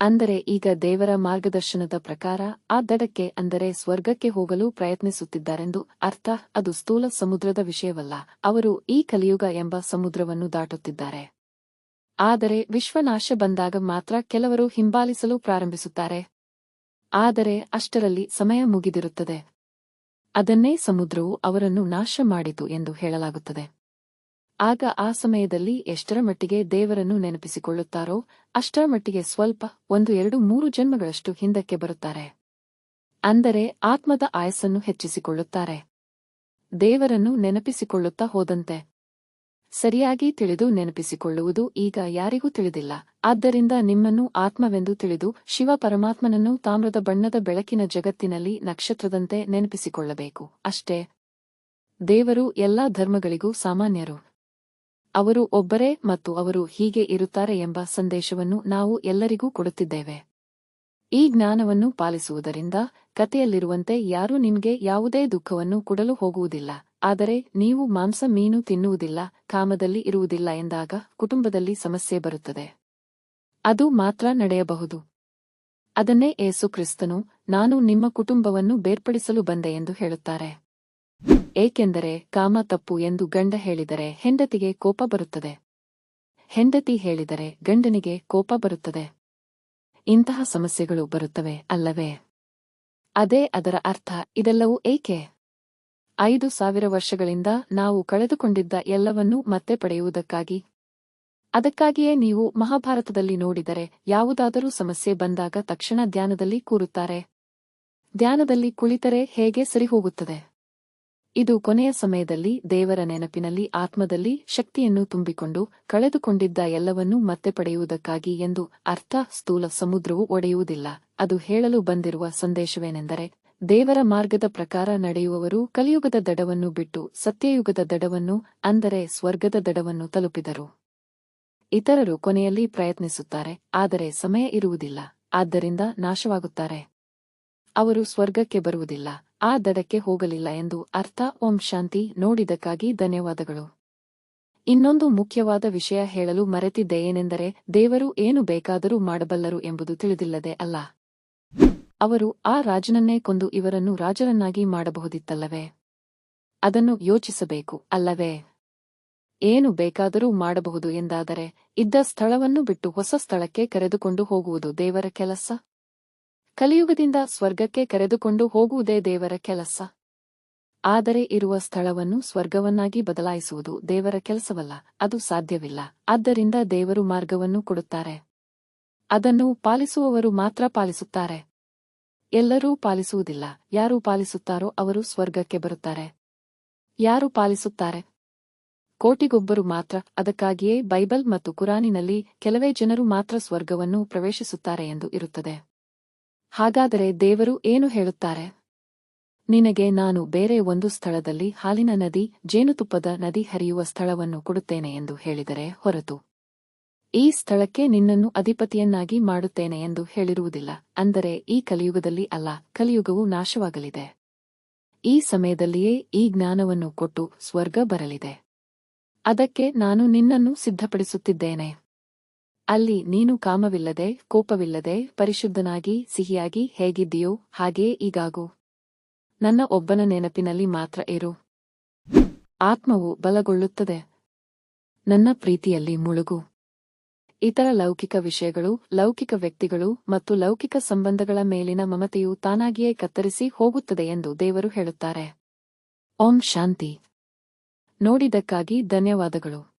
ಅಂದರೆ ಈಗ ದೇವರ ಮಾರ್ಗದರ್ಶನದ ಪ್ರಕಾರ ಆ ದಡಕ್ಕೆ ಅಂದರೆ ಸ್ವರ್ಗಕ್ಕೆ ಹೋಗಲು ಪ್ರಯತ್ನಿಸುತ್ತಿದ್ದಾರೆಂದು ಅರ್ಥ ಅದು ಸ್ಥೂಲ ಸಮುದ್ರದ ವಿಷಯವಲ್ಲ. ಅವರು ಈ ಕಲಿಯುಗ ಎಂಬ ಸಮುದ್ರವನ್ನು ದಾಟುತ್ತಿದ್ದಾರೆ. ಆದರೆ ವಿಶ್ವನಾಶ ಬಂದಾಗ ಮಾತ್ರ ಕೆಲವರು ಹಿಂಬಾಲಿಸಲು ಪ್ರಾರಂಭಿಸುತ್ತಾರೆ. ಆದರೆ ಅಷ್ಟರಲ್ಲಿ ಸಮಯ ಮುಗಿದಿರುತ್ತದೆ. ಅದನ್ನೇ ಸಮುದ್ರವು ಅವರನ್ನು ನಾಶ ಮಾಡಿತು ಎಂದು ಹೇಳಲಾಗುತ್ತದೆ. ಆಗ ಆ ಸಮಯದಲ್ಲಿ ಎಷ್ಟರ ಮಟ್ಟಿಗೆ ದೇವರನ್ನು ನೆನಪಿಸಿಕೊಳ್ಳುತ್ತಾರೋ, ಅಷ್ಟರ ಮಟ್ಟಿಗೆ ಸ್ವಲ್ಪ, ಒಂದು, ಎರಡು, ಮೂರು ಜನ್ಮಗಳಷ್ಟು ಹಿಂದಕ್ಕೆ ಬರುತ್ತಾರೆ. ಅಂದರೆ ಆತ್ಮದ ಆಯಸ್ಸನ್ನು ಹೆಚ್ಚಿಸಿಕೊಳ್ಳುತ್ತಾರೆ. ದೇವರನ್ನು ನೆನಪಿಸಿಕೊಳ್ಳುತ್ತಾ ಹೋದಂತೆ. ಸರಿಯಾಗಿ ತಿಳಿದು ನೆನಪಿಸಿಕೊಳ್ಳುವುದು ಈಗ ಯಾರಿಗೂ ತಿಳಿದಿಲ್ಲ. ಆದ್ದರಿಂದ ನಿಮ್ಮನ್ನು ಆತ್ಮವೆಂದು ತಿಳಿದು ಶಿವ ಪರಮಾತ್ಮನನ್ನು ತಾಮ್ರದ ಬಣ್ಣದ ಬೆಳಕಿನ ಜಗತ್ತಿನಲ್ಲಿ ನಕ್ಷತ್ರದಂತೆ ನೆನಪಿಸಿಕೊಳ್ಳಬೇಕು. ಅಷ್ಟೇ. ದೇವರು ಎಲ್ಲಾ ಧರ್ಮಗಳಿಗೂ ಸಾಮಾನ್ಯರು. ಅವರು ಒಬ್ಬರೇ ಮತ್ತು ಅವರು ಹೀಗೆ ಇರುತ್ತಾರೆ ಎಂಬ ಸಂದೇಶವನ್ನು ನಾವು ಎಲ್ಲರಿಗೂ ಕೊಡುತ್ತಿದ್ದೇವೆ. ಈ ಜ್ಞಾನವನ್ನು ಪಾಲಿಸುವುದರಿಂದ ಕಥೆಯಲ್ಲಿರುವಂತೆ ಯಾರೂ ನಿಮಗೆ ಯಾವುದೇ ದುಃಖವನ್ನು ಕೊಡಲು ಹೋಗುವುದಿಲ್ಲ. ಆದರೆ ನೀವು ಮಾಂಸ ಮೀನು ತಿನ್ನುವುದಿಲ್ಲ, ಕಾಮದಲ್ಲಿ ಇರುವುದಿಲ್ಲ ಎಂದಾಗ ಕುಟುಂಬದಲ್ಲಿ ಸಮಸ್ಯೆ ಬರುತ್ತದೆ. ಅದು ಮಾತ್ರ ನಡೆಯಬಹುದು. ಅದನ್ನೇ ಏಸು ಕ್ರಿಸ್ತನು, ನಾನು ನಿಮ್ಮ ಕುಟುಂಬವನ್ನು ಬೇರ್ಪಡಿಸಲು ಬಂದೆ ಎಂದು ಹೇಳುತ್ತಾರೆ. ಏಕೆಂದರೆ ಕಾಮ ತಪ್ಪು ಎಂದು ಗಂಡ ಹೇಳಿದರೆ ಹೆಂಡತಿಗೆ ಕೋಪ ಬರುತ್ತದೆ. ಹೆಂಡತಿ ಹೇಳಿದರೆ ಗಂಡನಿಗೆ ಕೋಪ ಬರುತ್ತದೆ. ಇಂತಹ ಸಮಸ್ಯೆಗಳು ಬರುತ್ತವೆ ಅಲ್ಲವೇ? ಅದೇ ಅದರ ಅರ್ಥ ಇದೆಲ್ಲವೂ ಏಕೆ? ಐದು ಸಾವಿರ ವರ್ಷಗಳಿಂದ ನಾವು ಕಳೆದುಕೊಂಡಿದ್ದ ಎಲ್ಲವನ್ನೂ ಮತ್ತೆ ಪಡೆಯುವುದಕ್ಕಾಗಿ. ಅದಕ್ಕಾಗಿಯೇ ನೀವು ಮಹಾಭಾರತದಲ್ಲಿ ನೋಡಿದರೆ ಯಾವುದಾದರೂ ಸಮಸ್ಯೆ ಬಂದಾಗ ತಕ್ಷಣ ಧ್ಯಾನದಲ್ಲಿ ಕೂರುತ್ತಾರೆ. ಧ್ಯಾನದಲ್ಲಿ ಕುಳಿತರೆ ಹೇಗೆ ಸರಿಹೋಗುತ್ತದೆ? ಇದು ಕೊನೆಯ ಸಮಯದಲ್ಲಿ ದೇವರ ನೆನಪಿನಲ್ಲಿ ಆತ್ಮದಲ್ಲಿ ಶಕ್ತಿಯನ್ನು ತುಂಬಿಕೊಂಡು ಕಳೆದುಕೊಂಡಿದ್ದ ಎಲ್ಲವನ್ನೂ ಮತ್ತೆ ಪಡೆಯುವುದಕ್ಕಾಗಿ ಎಂದು ಅರ್ಥ ಸ್ಥೂಲ ಸಮುದ್ರವು ಒಡೆಯುವುದಿಲ್ಲ. ಅದು ಹೇಳಲು ಬಂದಿರುವ ಸಂದೇಶವೇನೆಂದರೆ ದೇವರ ಮಾರ್ಗದ ಪ್ರಕಾರ ನಡೆಯುವವರು ಕಲಿಯುಗದ ದಡವನ್ನು ಬಿಟ್ಟು ಸತ್ಯಯುಗದ ದಡವನ್ನು, ಅಂದರೆ ಸ್ವರ್ಗದ ದಡವನ್ನು ತಲುಪಿದರು. ಇತರರು ಕೊನೆಯಲ್ಲಿ ಪ್ರಯತ್ನಿಸುತ್ತಾರೆ, ಆದರೆ ಸಮಯ ಇರುವುದಿಲ್ಲ, ಆದ್ದರಿಂದ ನಾಶವಾಗುತ್ತಾರೆ. ಅವರು ಸ್ವರ್ಗಕ್ಕೆ ಬರುವುದಿಲ್ಲ, ಆ ದಡಕ್ಕೆ ಹೋಗಲಿಲ್ಲ ಎಂದು ಅರ್ಥ. ಓಂ ಶಾಂತಿ ನೋಡಿದಕ್ಕಾಗಿ ಧನ್ಯವಾದಗಳು. ಇನ್ನೊಂದು ಮುಖ್ಯವಾದ ವಿಷಯ ಹೇಳಲು ಮರೆತಿದ್ದೆ ಏನೆಂದರೆ ದೇವರು ಏನು ಬೇಕಾದರೂ ಮಾಡಬಲ್ಲರು ಎಂಬುದು ತಿಳಿದಿಲ್ಲದೆ ಅಲ್ಲ. ಅವರು ಆ ರಾಜನನ್ನೇ ಕೊಂದು ಇವರನ್ನು ರಾಜರನ್ನಾಗಿ ಮಾಡಬಹುದಿತ್ತಲ್ಲವೇ? ಅದನ್ನು ಯೋಚಿಸಬೇಕು, ಅಲ್ಲವೇ? ಏನು ಬೇಕಾದರೂ ಮಾಡಬಹುದು ಎಂದಾದರೆ, ಇದ್ದ ಸ್ಥಳವನ್ನು ಬಿಟ್ಟು ಹೊಸ ಸ್ಥಳಕ್ಕೆ ಕರೆದುಕೊಂಡು ಹೋಗುವುದು ದೇವರ ಕೆಲಸ? ಕಲಿಯುಗದಿಂದ ಸ್ವರ್ಗಕ್ಕೆ ಕರೆದುಕೊಂಡು ಹೋಗುವುದೇ ದೇವರ ಕೆಲಸ? ಆದರೆ ಇರುವ ಸ್ಥಳವನ್ನು ಸ್ವರ್ಗವನ್ನಾಗಿ ಬದಲಾಯಿಸುವುದು ದೇವರ ಕೆಲಸವಲ್ಲ, ಅದು ಸಾಧ್ಯವಿಲ್ಲ, ಆದ್ದರಿಂದ ದೇವರು ಮಾರ್ಗವನ್ನು ಕೊಡುತ್ತಾರೆ. ಅದನ್ನು ಪಾಲಿಸುವವರು ಮಾತ್ರ ಪಾಲಿಸುತ್ತಾರೆ. ಎಲ್ಲರೂ ಪಾಲಿಸುವುದಿಲ್ಲ. ಯಾರು ಪಾಲಿಸುತ್ತಾರೋ ಅವರು ಸ್ವರ್ಗಕ್ಕೆ ಬರುತ್ತಾರೆ. ಯಾರು ಪಾಲಿಸುತ್ತಾರೆ? ಕೋಟಿಗೊಬ್ಬರು ಮಾತ್ರ. ಅದಕ್ಕಾಗಿಯೇ ಬೈಬಲ್ ಮತ್ತು ಕುರಾನಿನಲ್ಲಿ ಕೆಲವೇ ಜನರು ಮಾತ್ರ ಸ್ವರ್ಗವನ್ನು ಪ್ರವೇಶಿಸುತ್ತಾರೆ ಎಂದು ಇರುತ್ತದೆ. ಹಾಗಾದರೆ ದೇವರು ಏನು ಹೇಳುತ್ತಾರೆ? ನಿನಗೆ ನಾನು ಬೇರೆ ಒಂದು ಸ್ಥಳದಲ್ಲಿ ಹಾಲಿನ ನದಿ, ಜೇನುತುಪ್ಪದ ನದಿ ಹರಿಯುವ ಸ್ಥಳವನ್ನು ಕೊಡುತ್ತೇನೆ ಎಂದು ಹೇಳಿದರೆ ಹೊರತು. ಈ ಸ್ಥಳಕ್ಕೆ ನಿನ್ನನ್ನು ಅಧಿಪತಿಯನ್ನಾಗಿ ಮಾಡುತ್ತೇನೆ ಎಂದು ಹೇಳಿರುವುದಿಲ್ಲ. ಅಂದರೆ, ಈ ಕಲಿಯುಗದಲ್ಲಿ ಅಲ್ಲ, ಕಲಿಯುಗವು ನಾಶವಾಗಲಿದೆ. ಈ ಸಮಯದಲ್ಲಿಯೇ ಈ ಜ್ಞಾನವನ್ನು ಕೊಟ್ಟು ಸ್ವರ್ಗ ಬರಲಿದೆ. ಅದಕ್ಕೆ ನಾನು ನಿನ್ನನ್ನು ಸಿದ್ಧಪಡಿಸುತ್ತಿದ್ದೇನೆ. ಅಲ್ಲಿ ನೀನು ಕಾಮವಿಲ್ಲದೆ, ಕೋಪವಿಲ್ಲದೆ, ಪರಿಶುದ್ಧನಾಗಿ, ಸಿಹಿಯಾಗಿ ಹೇಗಿದ್ದೀಯೋ ಹಾಗೆಯೇ ಈಗಾಗು. ನನ್ನ ಒಬ್ಬನ ನೆನಪಿನಲ್ಲಿ ಮಾತ್ರ ಇರು. ಆತ್ಮವು ಬಲಗೊಳ್ಳುತ್ತದೆ. ನನ್ನ ಪ್ರೀತಿಯಲ್ಲಿ ಮುಳುಗು. ಇತರ ಲೌಕಿಕ ವಿಷಯಗಳು, ಲೌಕಿಕ ವ್ಯಕ್ತಿಗಳು ಮತ್ತು ಲೌಕಿಕ ಸಂಬಂಧಗಳ ಮೇಲಿನ ಮಮತೆಯು ತಾನಾಗಿಯೇ ಕತ್ತರಿಸಿ ಹೋಗುತ್ತದೆ ಎಂದು ದೇವರು ಹೇಳುತ್ತಾರೆ. ಓಂ ಶಾಂತಿ. ನೋಡಿದಕ್ಕಾಗಿ ಧನ್ಯವಾದಗಳು.